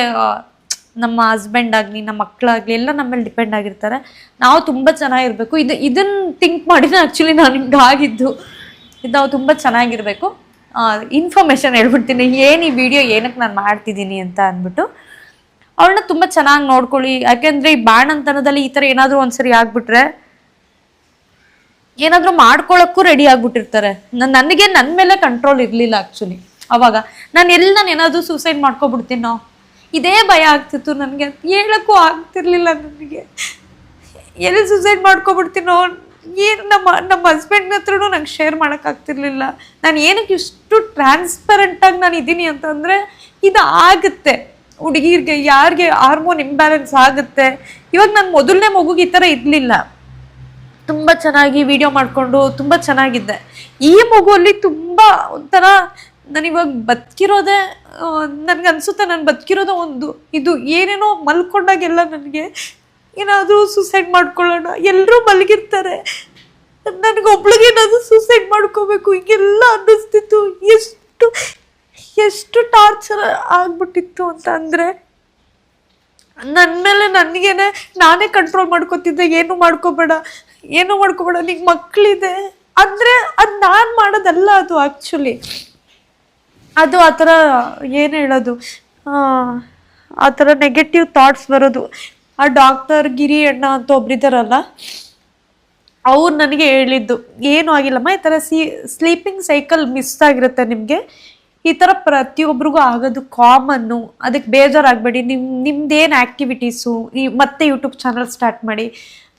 ನಮ್ಮ ಹಸ್ಬೆಂಡ್ ಆಗಲಿ, ನಮ್ಮ ಮಕ್ಕಳಾಗಲಿ ಎಲ್ಲ ನಮ್ಮ ಮೇಲೆ ಡಿಪೆಂಡ್ ಆಗಿರ್ತಾರೆ. ನಾವು ತುಂಬ ಚೆನ್ನಾಗಿರಬೇಕು. ಇದು ಇದನ್ನು ಥಿಂಕ್ ಮಾಡಿದ್ರೆ ಆ್ಯಕ್ಚುಲಿ ನಾನು ಹಿಂಗೆ ಆಗಿದ್ದು. ಇದು ನಾವು ತುಂಬ ಚೆನ್ನಾಗಿರಬೇಕು. ಇನ್ಫಾರ್ಮೇಷನ್ ಹೇಳ್ಬಿಡ್ತೀನಿ. ಏನು ಈ ವಿಡಿಯೋ ಏನಕ್ಕೆ ನಾನು ಮಾಡ್ತಿದ್ದೀನಿ ಅಂತ ಅಂದ್ಬಿಟ್ಟು. ಅವಳನ್ನ ತುಂಬ ಚೆನ್ನಾಗಿ ನೋಡ್ಕೊಳ್ಳಿ. ಯಾಕೆಂದ್ರೆ ಈ ಬಾಣಂತನದಲ್ಲಿ ಈ ಥರ ಏನಾದರೂ ಒಂದ್ಸರಿ ಆಗ್ಬಿಟ್ರೆ ಏನಾದರೂ ಮಾಡ್ಕೊಳ್ಳೋಕ್ಕೂ ರೆಡಿ ಆಗ್ಬಿಟ್ಟಿರ್ತಾರೆ. ನನಗೆ ನನ್ನ ಮೇಲೆ ಕಂಟ್ರೋಲ್ ಇರಲಿಲ್ಲ ಆ್ಯಕ್ಚುಲಿ ಅವಾಗ. ನಾನು ಎಲ್ಲಿ ನಾನು ಏನಾದರೂ ಸೂಸೈಡ್ ಮಾಡ್ಕೊಬಿಡ್ತೀನೋ? ಇದೇ ಭಯ ಆಗ್ತಿತ್ತು ನನಗೆ. ಹೇಳಕ್ಕೂ ಆಗ್ತಿರ್ಲಿಲ್ಲ ನನಗೆ. ಎಲ್ಲಿ ಸೂಸೈಡ್ ಮಾಡ್ಕೊಬಿಡ್ತೀನೋ? ಏನು ನಮ್ಮ ನಮ್ಮ ಹಸ್ಬೆಂಡ್ ಹತ್ರನೂ ನಂಗೆ ಶೇರ್ ಮಾಡೋಕ್ಕಾಗ್ತಿರ್ಲಿಲ್ಲ ನಾನು ಏನಕ್ಕೆ ಇಷ್ಟು ಟ್ರಾನ್ಸ್ಪರೆಂಟಾಗಿ ನಾನು ಇದ್ದೀನಿ ಅಂತಂದರೆ ಇದು ಆಗುತ್ತೆ ಹುಡುಗಿರ್ಗೆ ಯಾರಿಗೆ ಹಾರ್ಮೋನ್ ಇಂಬ್ಯಾಲೆನ್ಸ್ ಆಗುತ್ತೆ? ಇವಾಗ ನಾನು ಮೊದಲನೇ ಮಗುಗೆ ಈ ಥರ ಇರಲಿಲ್ಲ. ತುಂಬ ಚೆನ್ನಾಗಿ ವಿಡಿಯೋ ಮಾಡಿಕೊಂಡು ತುಂಬ ಚೆನ್ನಾಗಿದ್ದೆ. ಈ ಮಗುವಲ್ಲಿ ತುಂಬ ಒಂಥರ ನಾನಿವಾಗ ಬದುಕಿರೋದೇ ನನಗೆ ಅನಿಸುತ್ತೆ ನಾನು ಬದುಕಿರೋದೇ ಒಂದು ಇದು. ಏನೇನೋ ಮಲ್ಕೊಂಡಾಗೆಲ್ಲ ನನಗೆ ಏನಾದರೂ ಸೂಸೈಡ್ ಮಾಡ್ಕೊಳ್ಳೋಣ. ಎಲ್ಲರೂ ಮಲಗಿರ್ತಾರೆ. ನನಗೊಬ್ಳಿಗೆ ಏನಾದರೂ ಸೂಸೈಡ್ ಮಾಡ್ಕೋಬೇಕು. ಹಿಂಗೆಲ್ಲ ಅನ್ನಿಸ್ತಿತ್ತು. ಎಷ್ಟು ಎಷ್ಟು ಟಾರ್ಚರ್ ಆಗ್ಬಿಟ್ಟಿತ್ತು ಅಂತ ಅಂದರೆ ನನ್ನ ಮೇಲೆ ನನಗೇನೆ ನಾನೇ ಕಂಟ್ರೋಲ್ ಮಾಡ್ಕೋತಿದ್ದೆ ಏನು ಮಾಡ್ಕೋಬೇಡ ಏನು ಮಾಡ್ಕೋಬೇಡ ನಿಂಗೆ ಮಕ್ಕಳಿದೆ ಅಂದರೆ ಅದು ನಾನು ಮಾಡೋದಲ್ಲ ಅದು ಆ್ಯಕ್ಚುಲಿ ಅದು ಆ ಥರ ಏನು ಹೇಳೋದು? ಆ, ಥರ ನೆಗೆಟಿವ್ ಥಾಟ್ಸ್ ಬರೋದು. ಆ ಡಾಕ್ಟರ್ ಗಿರಿ ಅಣ್ಣ ಅಂತ ಒಬ್ರಿದ್ದಾರಲ್ಲ ಅವ್ರು ನನಗೆ ಹೇಳಿದ್ದು ಏನೂ ಆಗಿಲ್ಲಮ್ಮ ಈ ಥರ ಸಿ ಸ್ಲೀಪಿಂಗ್ ಸೈಕಲ್ ಮಿಸ್ ಆಗಿರುತ್ತೆ ನಿಮಗೆ. ಈ ಥರ ಪ್ರತಿಯೊಬ್ಬರಿಗೂ ಆಗೋದು ಕಾಮನ್ನು ಅದಕ್ಕೆ ಬೇಜಾರಾಗಬೇಡಿ. ನಿಮ್ಮ ನಿಮ್ದೇನು ಆ್ಯಕ್ಟಿವಿಟೀಸು ಈ ಮತ್ತೆ ಯೂಟ್ಯೂಬ್ ಚಾನಲ್ ಸ್ಟಾರ್ಟ್ ಮಾಡಿ.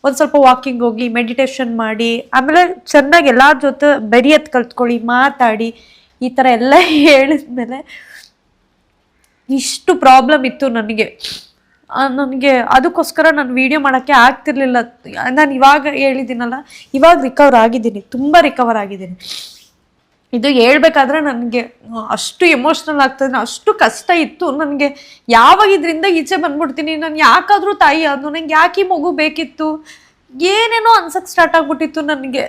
ಒಂದು ಸ್ವಲ್ಪ ವಾಕಿಂಗ್ ಹೋಗಿ ಮೆಡಿಟೇಷನ್ ಮಾಡಿ. ಆಮೇಲೆ ಚೆನ್ನಾಗಿ ಎಲ್ಲರ ಜೊತೆ ಬೆರೆಯೋದು ಕಲ್ತ್ಕೊಳ್ಳಿ, ಮಾತಾಡಿ. ಈ ಥರ ಎಲ್ಲ ಹೇಳಿದ್ಮೇಲೆ ಇಷ್ಟು ಪ್ರಾಬ್ಲಮ್ ಇತ್ತು ನನಗೆ. ನನಗೆ ಅದಕ್ಕೋಸ್ಕರ ನಾನು ವೀಡಿಯೋ ಮಾಡೋಕ್ಕೆ ಆಗ್ತಿರ್ಲಿಲ್ಲ. ನಾನು ಇವಾಗ ಹೇಳಿದ್ದೀನಲ್ಲ, ಇವಾಗ ರಿಕವರ್ ಆಗಿದ್ದೀನಿ. ತುಂಬ ರಿಕವರ್ ಆಗಿದ್ದೀನಿ. ಇದು ಹೇಳ್ಬೇಕಾದ್ರೆ ನನಗೆ ಅಷ್ಟು ಎಮೋಷ್ನಲ್ ಆಗ್ತದೆ ಅಷ್ಟು ಕಷ್ಟ ಇತ್ತು, ನನಗೆ ಯಾವಾಗ ಇದರಿಂದ ಈಚೆ ಬಂದ್ಬಿಡ್ತೀನಿ, ನಾನು ಯಾಕಾದರೂ ತಾಯಿ ಅದು ನಂಗೆ ಯಾಕೆ ಮಗು ಬೇಕಿತ್ತು? ಏನೇನೋ ಅನ್ಸಕ್ಕೆ ಸ್ಟಾರ್ಟ್ ಆಗ್ಬಿಟ್ಟಿತ್ತು ನನಗೆ.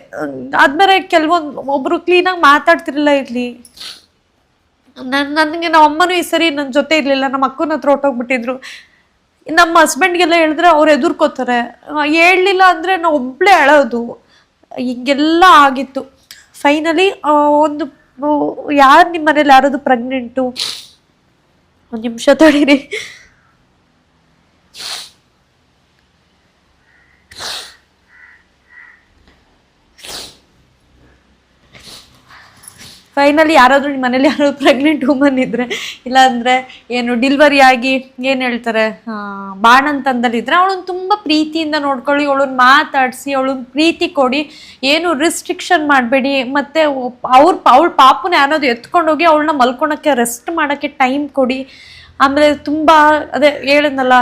ಆದ್ಮೇಲೆ ಕೆಲವೊಂದು ಒಬ್ಬರು ಕ್ಲೀನಾಗಿ ಮಾತಾಡ್ತಿರಲಿಲ್ಲ ಇರಲಿ. ನನ್ನ ನನಗೆ ನಮ್ಮ ಅಮ್ಮನೂ ಈ ಸರಿ ನನ್ನ ಜೊತೆ ಇರಲಿಲ್ಲ ನಮ್ಮ ಅಕ್ಕನ ಹತ್ರ ಹೊಟ್ಟೋಗ್ಬಿಟ್ಟಿದ್ರು ನಮ್ಮ ಹಸ್ಬೆಂಡ್ಗೆಲ್ಲ ಹೇಳಿದ್ರೆ ಅವ್ರು ಎದುರ್ಕೋತಾರೆ ಹೇಳಲಿಲ್ಲ ಅಂದರೆ ನಾವು ಒಬ್ಬಳೇ ಅಳೋದು. ಹಿಂಗೆಲ್ಲ ಆಗಿತ್ತು. ಫೈನಲಿ ಒಂದು ಯಾರು ನಿಮ್ಮ ಮನೇಲಿ ಯಾರದು ಪ್ರೆಗ್ನೆಂಟು ಒಂದು ನಿಮಿಷ ತಡೀರಿ. ಫೈನಲಿ ಯಾರಾದರೂ ನಿಮ್ಮ ಮನೇಲಿ ಯಾರೋ ಪ್ರೆಗ್ನೆಂಟ್ ವುಮನ್ ಇದ್ದರೆ ಇಲ್ಲಾಂದರೆ ಏನು ಡಿಲ್ವರಿ ಆಗಿ ಏನು ಹೇಳ್ತಾರೆ ಬಾಣಂತಂದಲ್ಲಿದ್ದರೆ ಅವಳನ್ನು ತುಂಬ ಪ್ರೀತಿಯಿಂದ ನೋಡ್ಕೊಳ್ಳಿ, ಅವಳನ್ನ ಮಾತಾಡಿಸಿ, ಅವಳನ್ನ ಪ್ರೀತಿ ಕೊಡಿ, ಏನು ರಿಸ್ಟ್ರಿಕ್ಷನ್ ಮಾಡಬೇಡಿ, ಮತ್ತು ಅವ್ರ ಅವಳ ಪಾಪನ ಯಾರಾದರೂ ಎತ್ಕೊಂಡೋಗಿ ಅವಳನ್ನ ಮಲ್ಕೊಳಕ್ಕೆ ರೆಸ್ಟ್ ಮಾಡೋಕ್ಕೆ ಟೈಮ್ ಕೊಡಿ. ಆಮೇಲೆ ತುಂಬ, ಅದೇ ಹೇಳಿದ್ನಲ್ಲ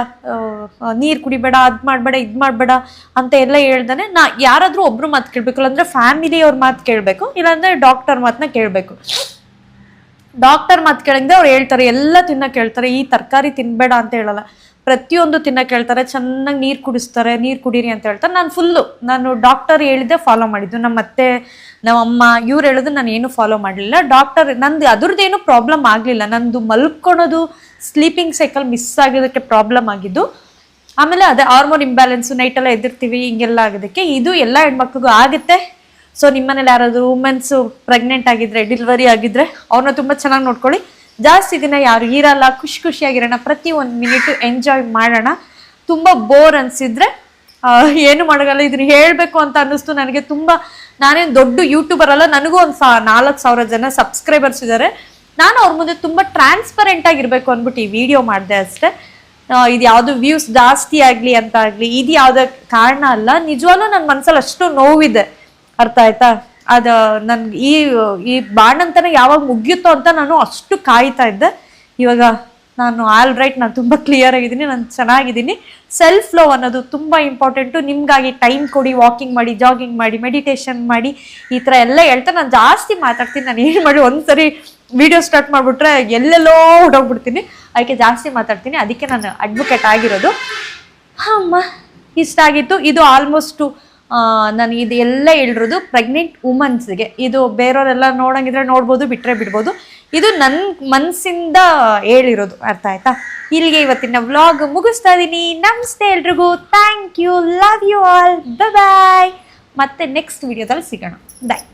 ನೀರು ಕುಡಿಬೇಡ, ಅದು ಮಾಡಬೇಡ, ಇದು ಮಾಡಬೇಡ ಅಂತ ಎಲ್ಲ ಹೇಳ್ದಾನೆ ನಾ ಯಾರಾದರೂ ಒಬ್ರು ಮಾತು ಕೇಳಬೇಕು, ಇಲ್ಲಾಂದ್ರೆ ಫ್ಯಾಮಿಲಿಯವ್ರ ಮಾತು ಕೇಳಬೇಕು, ಇಲ್ಲಾಂದರೆ ಡಾಕ್ಟರ್ ಮಾತನ್ನ ಕೇಳಬೇಕು. ಡಾಕ್ಟರ್ ಮಾತು ಕೇಳಂಗೆ ಅವ್ರು ಹೇಳ್ತಾರೆ, ಎಲ್ಲ ತಿನ್ನ ಹೇಳ್ತಾರೆ ಈ ತರಕಾರಿ ತಿನ್ಬೇಡ ಅಂತ ಹೇಳಲ್ಲ. ಪ್ರತಿಯೊಂದು ತಿನ್ನ ಹೇಳ್ತಾರೆ ಚೆನ್ನಾಗಿ ನೀರು ಕುಡಿಸ್ತಾರೆ, ನೀರು ಕುಡೀರಿ ಅಂತ ಹೇಳ್ತಾರೆ. ನಾನು ಫುಲ್ಲು ನಾನು ಡಾಕ್ಟರ್ ಹೇಳಿದ್ದೆ ಫಾಲೋ ಮಾಡಿದ್ದು. ನಮ್ಮ ಅತ್ತೆ ನಮ್ಮ ಅಮ್ಮ ಇವ್ರು ಹೇಳೋದು ನಾನು ಏನು ಫಾಲೋ ಮಾಡಲಿಲ್ಲ. ಡಾಕ್ಟರ್ ನಂದು ಅದ್ರದ್ದೇನು ಪ್ರಾಬ್ಲಮ್ ಆಗಲಿಲ್ಲ. ನಂದು ಮಲ್ಕೊಳೋದು ಸ್ಲೀಪಿಂಗ್ ಸೈಕಲ್ ಮಿಸ್ ಆಗಿದ್ದಕ್ಕೆ ಪ್ರಾಬ್ಲಮ್ ಆಗಿದ್ದು, ಆಮೇಲೆ ಅದೇ ಹಾರ್ಮೋನ್ ಇಂಬ್ಯಾಲೆನ್ಸು ನೈಟೆಲ್ಲ ಎದ್ದಿರ್ತೀವಿ, ಹಿಂಗೆಲ್ಲ ಆಗೋದಕ್ಕೆ ಇದು ಎಲ್ಲ ಹೆಣ್ಮಕ್ಳಿಗೂ ಆಗುತ್ತೆ. ಸೊ ನಿಮ್ಮನೇಲಿ ಯಾರಾದರೂ ವುಮೆನ್ಸು ಪ್ರೆಗ್ನೆಂಟ್ ಆಗಿದ್ರೆ ಡೆಲಿವರಿ ಆಗಿದ್ರೆ, ಅವ್ರನ್ನ ತುಂಬ ಚೆನ್ನಾಗಿ ನೋಡ್ಕೊಳ್ಳಿ. ಜಾಸ್ತಿ ದಿನ ಯಾರು ಇರಲ್ಲ, ಖುಷಿ ಖುಷಿಯಾಗಿರೋಣ, ಪ್ರತಿ ಒಂದು ಮಿನಿಟು ಎಂಜಾಯ್ ಮಾಡೋಣ. ತುಂಬ ಬೋರ್ ಅನಿಸಿದ್ರೆ ಏನು ಮಾಡೋಕ್ಕಲ್ಲ ಇದನ್ನ ಹೇಳಬೇಕು ಅಂತ ಅನ್ನಿಸ್ತು. ನನಗೆ ತುಂಬ ನಾನೇನು ದೊಡ್ಡ ಯೂಟ್ಯೂಬರ್ ಅಲ್ಲ, ನನಗೂ ಒಂದು ನಾಲ್ಕು ಸಾವಿರ ಜನ ಸಬ್ಸ್ಕ್ರೈಬರ್ಸ್ ಇದ್ದಾರೆ ನಾನು ಅವ್ರ ಮುಂದೆ ತುಂಬ ಟ್ರಾನ್ಸ್ಪರೆಂಟ್ ಆಗಿರ್ಬೇಕು ಅಂದ್ಬಿಟ್ಟು ಈ ವಿಡಿಯೋ ಮಾಡಿದೆ ಅಷ್ಟೇ. ಇದು ಯಾವುದು ವ್ಯೂಸ್ ಜಾಸ್ತಿ ಆಗಲಿ ಅಂತ ಆಗಲಿ, ಇದು ಯಾವುದೇ ಕಾರಣ ಅಲ್ಲ, ನಿಜವಾಗ್ಲೂ ನನ್ನ ಮನಸ್ಸಲ್ಲಿ ಅಷ್ಟು ನೋವಿದೆ. ಅರ್ಥ ಆಯ್ತಾ? ಅದು, ನನ್ಗೆ ಈ ಈ ಬಾಣಂತನ ಯಾವಾಗ ಮುಗಿಯುತ್ತೋ ಅಂತ ನಾನು ಅಷ್ಟು ಕಾಯ್ತಾ ಇದ್ದೆ. ಇವಾಗ ನಾನು ಆಲ್ ರೈಟ್ ನಾನು ತುಂಬ ಕ್ಲಿಯರ್ ಆಗಿದ್ದೀನಿ, ನಾನು ಚೆನ್ನಾಗಿದ್ದೀನಿ. ಸೆಲ್ಫ್ ಲವ್ ಅನ್ನೋದು ತುಂಬ ಇಂಪಾರ್ಟೆಂಟು ನಿಮಗಾಗಿ ಟೈಮ್ ಕೊಡಿ ವಾಕಿಂಗ್ ಮಾಡಿ ಜಾಗಿಂಗ್ ಮಾಡಿ ಮೆಡಿಟೇಷನ್ ಮಾಡಿ, ಈ ಥರ ಎಲ್ಲ ಹೇಳ್ತಾ ನಾನು ಜಾಸ್ತಿ ಮಾತಾಡ್ತೀನಿ. ನಾನು ಏನು ಮಾಡಿ ಒಂದ್ಸರಿ ವಿಡಿಯೋ ಸ್ಟಾರ್ಟ್ ಮಾಡಿಬಿಟ್ರೆ ಎಲ್ಲೆಲ್ಲೋ ಹೊಡೋಗ್ಬಿಡ್ತೀನಿ ಅದಕ್ಕೆ ಜಾಸ್ತಿ ಮಾತಾಡ್ತೀನಿ. ಅದಕ್ಕೆ ನಾನು ಅಡ್ವೊಕೇಟ್ ಆಗಿರೋದು. ಹಾಂ, ಅಮ್ಮ, ಇಷ್ಟ ಆಗಿತ್ತು. ಇದು ಆಲ್ಮೋಸ್ಟು ನಾನು ಇದು ಎಲ್ಲ ಹೇಳಿರೋದು ಪ್ರೆಗ್ನೆಂಟ್ ವುಮನ್ಸ್ಗೆ ಇದು ಬೇರೆಯವರೆಲ್ಲ ನೋಡಂಗಿದ್ರೆ ನೋಡ್ಬೋದು ಬಿಟ್ಟರೆ ಬಿಡ್ಬೋದು. ಇದು ನನ್ನ ಮನಸ್ಸಿಂದ ಹೇಳಿರೋದು. ಅರ್ಥ ಆಯ್ತಾ? ಇಲ್ಲಿಗೆ ಇವತ್ತಿನ ವ್ಲಾಗ್ ಮುಗಿಸ್ತಾ ಇದ್ದೀನಿ ನಮಸ್ತೆ ಎಲ್ರಿಗೂ. Thank you love you all bye ಮತ್ತೆ ನೆಕ್ಸ್ಟ್ ವಿಡಿಯೋದಲ್ಲಿ ಸಿಗೋಣ. ಬಾಯ್